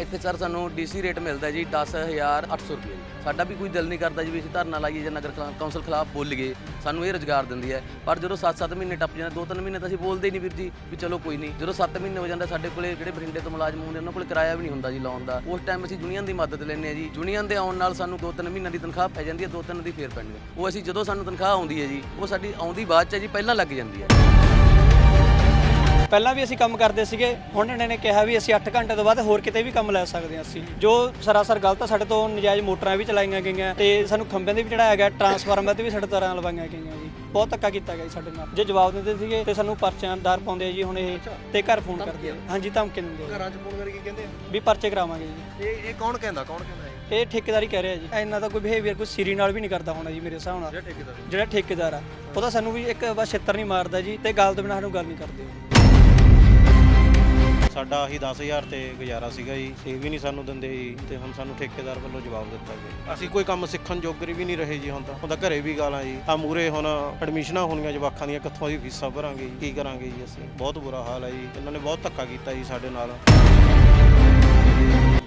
ਇੱਥੇ ਸਰ ਸਾਨੂੰ DC rate ਮਿਲਦਾ ਜੀ 10800 ਰੁਪਏ। ਸਾਡਾ ਵੀ ਕੋਈ ਦਿਲ ਨਹੀਂ ਕਰਦਾ ਜੀ ਵੀ ਅਸੀਂ ਧਰਨਾ ਲਾਈਏ ਜਾਂ ਨਗਰ ਕਲਾ ਕੌਂਸਲ ਖਿਲਾਫ ਬੋਲੀਏ। ਸਾਨੂੰ ਇਹ ਰੁਜ਼ਗਾਰ ਦਿੰਦੀ ਹੈ। ਪਰ ਜਦੋਂ 7-7 ਮਹੀਨੇ ਟੱਪ ਜਾਂਦੇ 2-3 ਮਹੀਨੇ ਤਾਂ ਅਸੀਂ ਬੋਲਦੇ ਹੀ ਨਹੀਂ ਵੀਰ ਜੀ ਵੀ ਚਲੋ ਕੋਈ ਨਹੀਂ। ਜਦੋਂ 7 ਮਹੀਨੇ ਹੋ ਜਾਂਦਾ ਸਾਡੇ ਕੋਲੇ ਜਿਹੜੇ ਬਠਿੰਡੇ ਤੋਂ ਮੁਲਾਜ਼ਮ ਹੁੰਦੇ, ਉਹਨਾਂ ਕੋਲ ਕਿਰਾਇਆ ਵੀ ਨਹੀਂ ਹੁੰਦਾ ਜੀ ਲਾਉਣ ਦਾ। ਉਸ ਟਾਈਮ ਅਸੀਂ ਯੂਨੀਅਨ ਦੀ ਮਦਦ ਲੈਂਦੇ ਹਾਂ ਜੀ। ਯੂਨੀਅਨ ਦੇ ਆਉਣ ਨਾਲ ਸਾਨੂੰ 2-3 ਮਹੀਨਿਆਂ ਦੀ ਤਨਖਾਹ ਪੈ ਜਾਂਦੀ ਹੈ 2-3 ਦੀ ਫੇਰ ਪੈਂਦੀ ਹੈ। ਉਹ ਅਸੀਂ ਜਦੋਂ ਸਾਨੂੰ ਤਨਖਾਹ ਆਉਂਦੀ ਹੈ ਜੀ, ਉਹ ਸਾਡੀ ਆਉਂਦੀ ਬਾਅਦ ਚ ਹੈ ਜੀ, ਪਹਿਲਾਂ ਲੱਗ ਜਾਂਦੀ ਹੈ। ਪਹਿਲਾਂ ਵੀ ਅਸੀਂ ਕੰਮ ਕਰਦੇ ਸੀਗੇ ਹੁਣ ਇਹਨਾਂ ਨੇ ਕਿਹਾ ਵੀ ਅਸੀਂ 8 ਘੰਟੇ ਤੋਂ ਬਾਅਦ ਹੋਰ ਕਿਤੇ ਵੀ ਕੰਮ ਲੈ ਸਕਦੇ ਹਾਂ ਅਸੀਂ। ਜੋ ਸਰਾਸਰ ਗਲਤ ਆ ਸਾਡੇ ਤੋਂ ਨਜਾਇਜ਼ ਮੋਟਰਾਂ ਵੀ ਚਲਾਈਆਂ ਗਈਆਂ ਤੇ ਸਾਨੂੰ ਖੰਭਿਆਂ ਦੇ ਵੀ ਚੜਾਇਆ ਗਿਆ ਟਰਾਂਸਫਾਰਮਰ ਤੇ ਵੀ ਸਾਡੇ ਤਾਰਾਂ ਲਵਾਈਆਂ ਗਈਆਂ ਜੀ। ਬਹੁਤ ਧੱਕਾ ਕੀਤਾ ਗਿਆ ਜੀ ਸਾਡੇ ਨਾਲ। ਜੇ ਜਵਾਬ ਦਿੰਦੇ ਸੀਗੇ ਤੇ ਸਾਨੂੰ ਪਰਚਿਆਂ ਦਾਰ ਪਾਉਂਦੇ ਆ ਜੀ ਹੁਣ ਇਹ ਤੇ ਘਰ ਫੋਨ ਕਰਦੇ ਆ। ਹਾਂਜੀ ਧਮਕੀ ਦਿੰਦੇ ਆ ਘਰਾਂ 'ਚ ਫੋਨ ਕਰਕੇ ਕਹਿੰਦੇ ਆ? ਵੀ ਪਰਚੇ ਕਰਾਵਾਂਗੇ ਜੀ। ਇਹ ਇਹ ਕੌਣ ਕਹਿੰਦਾ ਕੌਣ ਕਹਿੰਦਾ ਇਹ? ਇਹ ਠੇਕੇਦਾਰੀ ਕਹਿ ਰਿਹਾ ਜੀ। ਇੰਨਾ ਤਾਂ ਕੋਈ ਬਿਹੇਵੀਅਰ ਕੋਈ ਸਿਰੀ ਨਾਲ ਵੀ ਨਹੀਂ ਕਰਦਾ ਹੋਣਾ ਜੀ ਮੇਰੇ ਹਿਸਾਬ ਨਾਲ। ਜਿਹੜਾ ਠੇਕੇਦਾਰ ਜਿਹੜਾ ਠੇਕੇਦਾਰ ਆ ਉਹ ਤਾਂ ਸਾਨੂੰ ਵੀ ਇੱਕ ਬਸ ਛਿੱਤਰ ਨਹੀਂ ਮਾਰਦਾ ਜੀ ਤੇ ਗੱਲ ਤੋਂ ਬਿਨਾਂ ਸਾਨੂੰ ਗੱਲ ਨਹੀਂ ਕਰਦੇ। ਸਾਡਾ ਆਹੀ 10000 ਤੇ ਗੁਜ਼ਾਰਾ ਸੀਗਾ ਜੀ ਇਹ ਵੀ ਨਹੀਂ ਸਾਨੂੰ ਦਿੰਦੇ ਜੀ ਤੇ ਹੁਣ ਸਾਨੂੰ ਠੇਕੇਦਾਰ ਵੱਲੋਂ ਜਵਾਬ ਦਿੱਤਾ ਗਿਆ ਅਸੀਂ ਕੋਈ ਕੰਮ ਸਿੱਖਣ ਜੋਗਰੇ ਵੀ ਨਹੀਂ ਰਹੇ ਜੀ ਹੁਣ ਤਾਂ। ਹੁਣ ਤਾਂ ਘਰੇ ਵੀ ਗਾਲਾਂ ਜੀ। ਆ ਮੂਰੇ ਹੁਣ ਐਡਮਿਸ਼ਨਾਂ ਹੋਣੀਆਂ ਜਵਾਕਾਂ ਦੀਆਂ ਕਿੱਥੋਂ ਦੀ ਫੀਸਾਂ ਭਰਾਂਗੇ ਜੀ ਕੀ ਕਰਾਂਗੇ ਜੀ ਅਸੀਂ। ਬਹੁਤ ਬੁਰਾ ਹਾਲ ਹੈ ਜੀ। ਇਹਨਾਂ ਨੇ ਬਹੁਤ ਧੱਕਾ ਕੀਤਾ ਜੀ ਸਾਡੇ ਨਾਲ।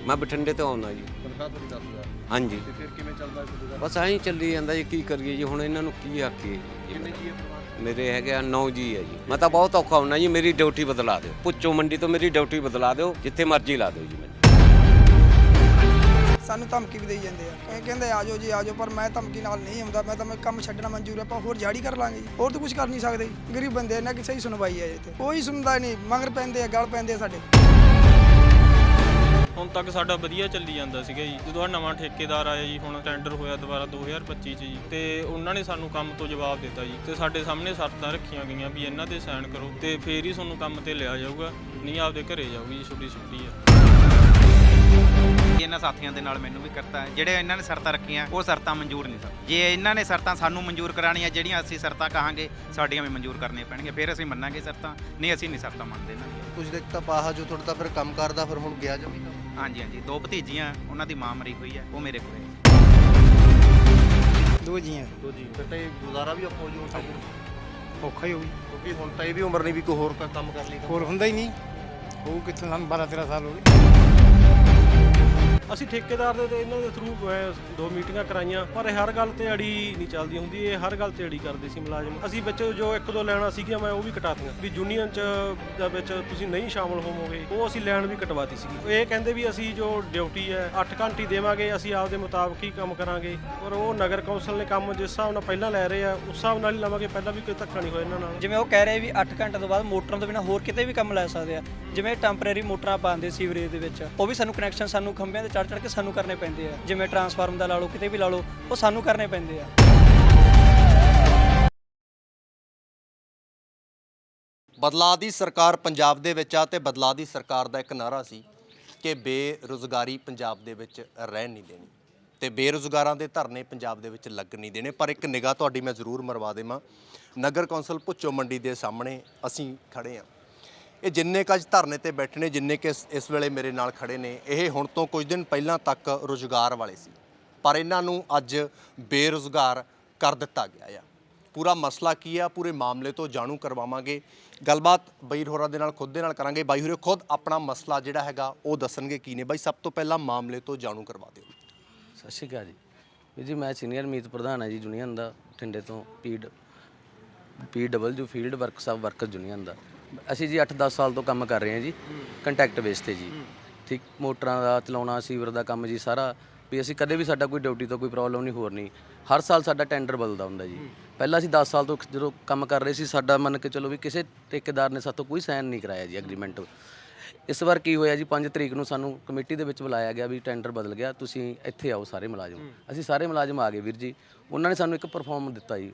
ਮੈਂ ਬਠਿੰਡੇ ਤੋਂ ਆਉਣਾ ਜੀ। ਤਨਖਾਹ ਤੁਹਾਡੀ 10000 ਹਾਂਜੀ। ਤੇ ਫਿਰ ਕਿਵੇਂ ਚੱਲਦਾ ਗੁਜ਼ਾਰਾ ਬਸ ਐਂ ਚੱਲੀ ਜਾਂਦਾ ਜੀ ਕੀ ਕਰੀਏ ਜੀ? ਹੁਣ ਇਹਨਾਂ ਨੂੰ ਕੀ ਆਖੀਏ? ਕਿੰਨੇ ਜੀ ਇਹ ਮੇਰੇ ਹੈਗੇ ਆ 9 ਜੀ ਹੈ ਜੀ। ਮੈਂ ਤਾਂ ਬਹੁਤ ਔਖਾ ਹੁੰਨਾ ਜੀ, ਮੇਰੀ ਡਿਊਟੀ ਬਦਲਾ ਦਿਓ। ਪੁੱਚੋ ਮੰਡੀ ਤੋਂ ਮੇਰੀ ਡਿਊਟੀ ਬਦਲਾ ਦਿਓ, ਜਿੱਥੇ ਮਰਜ਼ੀ ਲਾ ਦਿਓ ਜੀ ਮੈਨੂੰ। ਸਾਨੂੰ ਧਮਕੀ ਵੀ ਦੇਈ ਜਾਂਦੇ ਆ। ਇਹ ਕਹਿੰਦੇ ਆਜੋ ਜੀ ਆਜੋ ਪਰ ਮੈਂ ਧਮਕੀ ਨਾਲ ਨਹੀਂ ਆਉਂਦਾ, ਮੈਂ ਤਾਂ ਮੈਂ ਕੰਮ ਛੱਡਣਾ ਮਨਜ਼ੂਰ ਹੈ ਆਪਾਂ ਹੋਰ ਜਾੜੀ ਕਰ ਲਾਂਗੇ ਜੀ। ਹੋਰ ਤਾਂ ਕੁਝ ਕਰ ਨਹੀਂ ਸਕਦੇ। ਗਰੀਬ ਬੰਦੇ ਇਹਨਾਂ ਕਿਸੇ ਹੀ ਸੁਣਵਾਈ ਹੈ ਇੱਥੇ ਕੋਈ ਸੁਣਦਾ ਨਹੀਂ, ਮਗਰ ਪੈਂਦੇ ਆ, ਗਲ ਪੈਂਦੇ ਆ ਸਾਡੇ। ਤੱਕ ਸਾਡਾ ਵਧੀਆ ਚੱਲੀ ਜਾਂਦਾ ਸੀਗਾ ਜੀ। ਜਦੋਂ ਆਹ ਨਵਾਂ ਠੇਕੇਦਾਰ ਆਇਆ ਜੀ ਹੁਣ ਟੈਂਡਰ ਹੋਇਆ ਦੁਬਾਰਾ 2025 ਚ ਜੀ। ਤੇ ਉਹਨਾਂ ਨੇ ਸਾਨੂੰ ਕੰਮ ਤੋਂ ਜਵਾਬ ਦਿੱਤਾ ਜੀ। ਤੇ ਸਾਡੇ ਸਾਹਮਣੇ ਸ਼ਰਤਾਂ ਰੱਖੀਆਂ ਗਈਆਂ ਵੀ ਇਹਨਾਂ ਤੇ ਸਾਈਨ ਕਰੋ ਤੇ ਫੇਰ ਹੀ ਤੁਹਾਨੂੰ ਕੰਮ ਤੇ ਲਿਆ ਜਾਊਗਾ। ਨਹੀਂ ਆਪਦੇ ਘਰੇ ਜਾਊਗੀ ਜੀ ਛੁੱਟੀ ਛੁੱਟੀ ਆ। ਇਹਨਾਂ ਸਾਥੀਆਂ ਦੇ ਨਾਲ ਮੈਨੂੰ ਵੀ ਕਰਤਾ ਹੈ। ਜਿਹੜੇ ਇਹਨਾਂ ਨੇ ਸ਼ਰਤਾਂ ਰੱਖੀਆਂ ਉਹ ਸ਼ਰਤਾਂ ਮਨਜ਼ੂਰ ਨਹੀਂ ਸਨ ਜੇ ਇਹਨਾਂ ਨੇ ਸ਼ਰਤਾਂ ਸਾਨੂੰ ਮਨਜ਼ੂਰ ਕਰਾਣੀਆਂ ਜਿਹੜੀਆਂ ਅਸੀਂ ਸ਼ਰਤਾਂ ਕਹਾਂਗੇ ਸਾਡੀਆਂ ਵੀ ਮਨਜ਼ੂਰ ਕਰਨੀਆਂ ਪੈਣਗੀਆਂ। ਫਿਰ ਅਸੀਂ ਮੰਨਾਂਗੇ ਸ਼ਰਤਾਂ। ਨਹੀਂ ਅਸੀਂ ਨਹੀਂ ਸ਼ਰਤਾਂ ਮੰਨਦੇ ਇਹਨਾਂ ਦੀਆਂ। ਕੁਝ ਦੇਖ ਤਾਂ ਪਾਹਾ ਜੋ ਤੁਹਾਡਾ ਤਾਂ ਫਿਰ ਕੰਮ ਕਰਦਾ ਫਿਰ ਹੁਣ ਗਿਆ ਜਮੀ ਕੰਮ ਹਾਂਜੀ ਹਾਂਜੀ। ਦੋ ਭਤੀਜੀਆਂ ਉਹਨਾਂ ਦੀ ਮਾਂ ਮਰੀ ਹੋਈ ਹੈ ਉਹ ਮੇਰੇ ਕੋਲੇ। ਦੋ ਜੀਆਂ ਲੋ ਜੀ ਫਿਰ ਤਾਂ ਇਹ ਗੁਜ਼ਾਰਾ ਵੀ ਔਖਾ ਹੋ ਜੂ ਹੁਣ ਔਖਾ ਹੀ ਹੋਊ ਕਿਉਂਕਿ ਹੁਣ ਤਾਂ ਇਹ ਵੀ ਉਮਰ ਨਹੀਂ ਵੀ ਕੋਈ ਹੋਰ ਕੰਮ ਕਰ ਲਈ ਹੋਰ ਹੁੰਦਾ ਹੀ ਨਹੀਂ। ਉਹ ਕਿੱਥੋਂ ਸਾਨੂੰ 12 13 ਸਾਲ ਹੋ ਗਏ। ਅਸੀਂ ਠੇਕੇਦਾਰ ਦੇ ਤੇ ਇਹਨਾਂ ਦੇ ਥਰੂ ਦੋ ਮੀਟਿੰਗਾਂ ਕਰਾਈਆਂ, ਪਰ ਇਹ ਹਰ ਗੱਲ ਤੇ ਅੜੀ ਨਹੀਂ ਚੱਲਦੀ ਹੁੰਦੀ, ਇਹ ਹਰ ਗੱਲ ਤੇ ਅੜੀ ਕਰਦੇ ਸੀ ਮੁਲਾਜ਼ਮ। ਅਸੀਂ ਵਿੱਚ ਜੋ ਇੱਕ ਦੋ ਲੈਣਾ ਸੀਗੀਆਂ, ਮੈਂ ਉਹ ਵੀ ਕਟਾਤੀਆਂ। ਵੀ ਯੂਨੀਅਨ ਚ ਦਾ ਵਿੱਚ ਤੁਸੀਂ ਨਹੀਂ ਸ਼ਾਮਲ ਹੋਵੋਗੇ, ਉਹ ਅਸੀਂ ਲੈਣ ਵੀ ਕਟਵਾਤੀ ਸੀਗੀ। ਇਹ ਕਹਿੰਦੇ ਵੀ ਅਸੀਂ ਜੋ ਡਿਊਟੀ ਹੈ 8 ਘੰਟੇ ਦੇਵਾਂਗੇ, ਅਸੀਂ ਆਪਦੇ ਮੁਤਾਬਕ ਹੀ ਕੰਮ ਕਰਾਂਗੇ। ਪਰ ਉਹ ਨਗਰ ਕੌਂਸਲ ਨੇ ਕੰਮ ਜਿਸ ਹਿਸਾਬ ਨਾਲ ਪਹਿਲਾਂ ਲੈ ਰਹੇ ਆ, ਉਸ ਹਿਸਾਬ ਨਾਲ ਹੀ ਲਵਾਂਗੇ, ਪਹਿਲਾਂ ਵੀ ਕੋਈ ਧੱਕਾ ਨਹੀਂ ਹੋਇਆ ਇਹਨਾਂ ਨਾਲ। ਜਿਵੇਂ ਉਹ ਕਹਿ ਰਹੇ ਵੀ 8 ਘੰਟੇ ਤੋਂ ਬਾਅਦ ਮੋਟਰਾਂ ਤੋਂ ਬਿਨਾਂ ਹੋਰ ਕਿਤੇ ਵੀ ਕੰਮ ਲੈ ਸਕਦੇ ਆ। ਜਿਵੇਂ ਟੈਂਪਰੇਰੀ ਮੋਟਰਾਂ ਪਾਉਂਦੇ ਸੀਵਰੇਜ ਦੇ ਵਿੱਚ, ਉਹ ਵੀ ਸਾਨੂੰ ਕਨੈਕਸ਼ਨ ਸਾਨੂੰ ਖੰਭਿਆਂ ਤੇ ਚੜ ਚੜ ਕੇ ਸਾਨੂੰ ਕਰਨੇ ਪੈਂਦੇ ਆ। ਜਿਵੇਂ ਟਰਾਂਸਫਾਰਮ ਦਾ ਲਾ ਲਓ, ਕਿਤੇ ਵੀ ਲਾ ਲਓ, ਉਹ ਸਾਨੂੰ ਕਰਨੇ ਪੈਂਦੇ ਆ। ਬਦਲਾਅ ਦੀ ਸਰਕਾਰ ਪੰਜਾਬ ਦੇ ਵਿੱਚ ਆ ਤੇ ਬਦਲਾਅ ਦੀ ਸਰਕਾਰ ਦਾ ਇੱਕ ਨਾਰਾ ਸੀ ਕਿ ਬੇਰੁਜ਼ਗਾਰੀ ਪੰਜਾਬ ਦੇ ਵਿੱਚ ਰਹਿਣ ਨਹੀਂ ਦੇਣੀ ਤੇ ਬੇਰੁਜ਼ਗਾਰਾਂ ਦੇ ਧਰਨੇ ਪੰਜਾਬ ਦੇ ਵਿੱਚ ਲੱਗ ਨਹੀਂ ਦੇਣੇ। ਪਰ ਇੱਕ ਨਿਗਾਹ ਤੁਹਾਡੀ ਮੈਂ ਜ਼ਰੂਰ ਮਰਵਾ ਦੇਵਾਂ। ਨਗਰ ਕੌਂਸਲ ਭੁੱਚੋ ਮੰਡੀ ਦੇ ਸਾਹਮਣੇ ਅਸੀਂ ਖੜੇ ਹਾਂ। ਇਹ ਜਿੰਨੇ ਕੁ ਅੱਜ ਧਰਨੇ ਤੇ ਬੈਠੇ ਨੇ, ਜਿੰਨੇ ਕਿ ਇਸ- ਵੇਲੇ ਮੇਰੇ ਨਾਲ ਖੜੇ ਨੇ, ਇਹ ਹੁਣ ਤੋਂ ਕੁਝ ਦਿਨ ਪਹਿਲਾਂ ਤੱਕ ਰੁਜ਼ਗਾਰ ਵਾਲੇ ਸੀ। ਪਰ ਇਹਨਾਂ ਨੂੰ ਅੱਜ ਬੇਰੁਜ਼ਗਾਰ ਕਰ ਦਿੱਤਾ ਗਿਆ ਆ। ਪੂਰਾ ਮਸਲਾ ਕੀ ਆ, ਪੂਰੇ ਮਾਮਲੇ ਤੋਂ ਜਾਣੂ ਕਰਵਾਵਾਂਗੇ। ਗੱਲਬਾਤ ਬਈ ਹੋਰਾਂ ਦੇ ਨਾਲ, ਖੁਦ ਦੇ ਨਾਲ ਕਰਾਂਗੇ। ਬਾਈ ਹੋਰੇ ਖੁਦ ਆਪਣਾ ਮਸਲਾ ਜਿਹੜਾ ਹੈਗਾ, ਉਹ ਦੱਸਣਗੇ ਕੀ ਨੇ। ਬਾਈ, ਸਭ ਤੋਂ ਪਹਿਲਾਂ ਮਾਮਲੇ ਤੋਂ ਜਾਣੂ ਕਰਵਾ ਦਿਓ। ਸਤਿ ਸ਼੍ਰੀ ਅਕਾਲ ਜੀ। ਵੀਰ ਜੀ, ਮੈਂ ਸੀਨੀਅਰ ਮੀਤ ਪ੍ਰਧਾਨ ਹਾਂ ਜੀ ਯੂਨੀਅਨ ਦਾ ਠਿੰਡੇ ਤੋਂ ਪੀਡ P W field works sub worker union ਦਾ। ਅਸੀਂ ਜੀ 8-10 ਸਾਲ ਤੋਂ ਕੰਮ ਕਰ ਰਹੇ ਹਾਂ ਜੀ ਕੰਟੈਕਟ ਬੇਸ ਤੇ ਜੀ। ਠੀਕ ਮੋਟਰਾਂ ਦਾ ਚਲਾਉਣਾ ਸੀਵਰ ਦਾ ਕੰਮ ਜੀ ਸਾਰਾ ਵੀ ਅਸੀਂ ਕਦੇ ਵੀ ਸਾਡਾ ਕੋਈ ਡਿਊਟੀ ਤੋਂ ਕੋਈ ਪ੍ਰੋਬਲਮ ਨਹੀਂ ਹੋਰ ਨਹੀਂ। ਹਰ ਸਾਲ ਸਾਡਾ ਟੈਂਡਰ ਬਦਲਦਾ ਹੁੰਦਾ ਜੀ। ਪਹਿਲਾਂ ਅਸੀਂ 10 ਸਾਲ ਤੋਂ ਜਦੋਂ ਕੰਮ ਕਰ ਰਹੇ ਸੀ ਸਾਡਾ ਮੰਨ ਕੇ ਚਲੋ ਵੀ ਕਿਸੇ ਠੇਕੇਦਾਰ ਨੇ ਸਾਤੋਂ ਕੋਈ ਸਾਈਨ ਨਹੀਂ ਕਰਾਇਆ ਜੀ ਐਗਰੀਮੈਂਟ ਇਸ ਵਾਰ ਕੀ ਹੋਇਆ ਜੀ 5 ਤਰੀਕ ਨੂੰ ਸਾਨੂੰ ਕਮੇਟੀ ਦੇ ਵਿੱਚ ਬੁਲਾਇਆ ਗਿਆ ਵੀ ਟੈਂਡਰ ਬਦਲ ਗਿਆ ਤੁਸੀਂ ਇੱਥੇ ਆਓ ਸਾਰੇ ਮੁਲਾਜ਼ਮ। ਅਸੀਂ ਸਾਰੇ ਮੁਲਾਜ਼ਮ ਆ ਗਏ ਵੀਰ ਜੀ। ਉਹਨਾਂ ਨੇ ਸਾਨੂੰ ਇੱਕ ਪਰਫਾਰਮ ਦਿੱਤਾ ਜੀ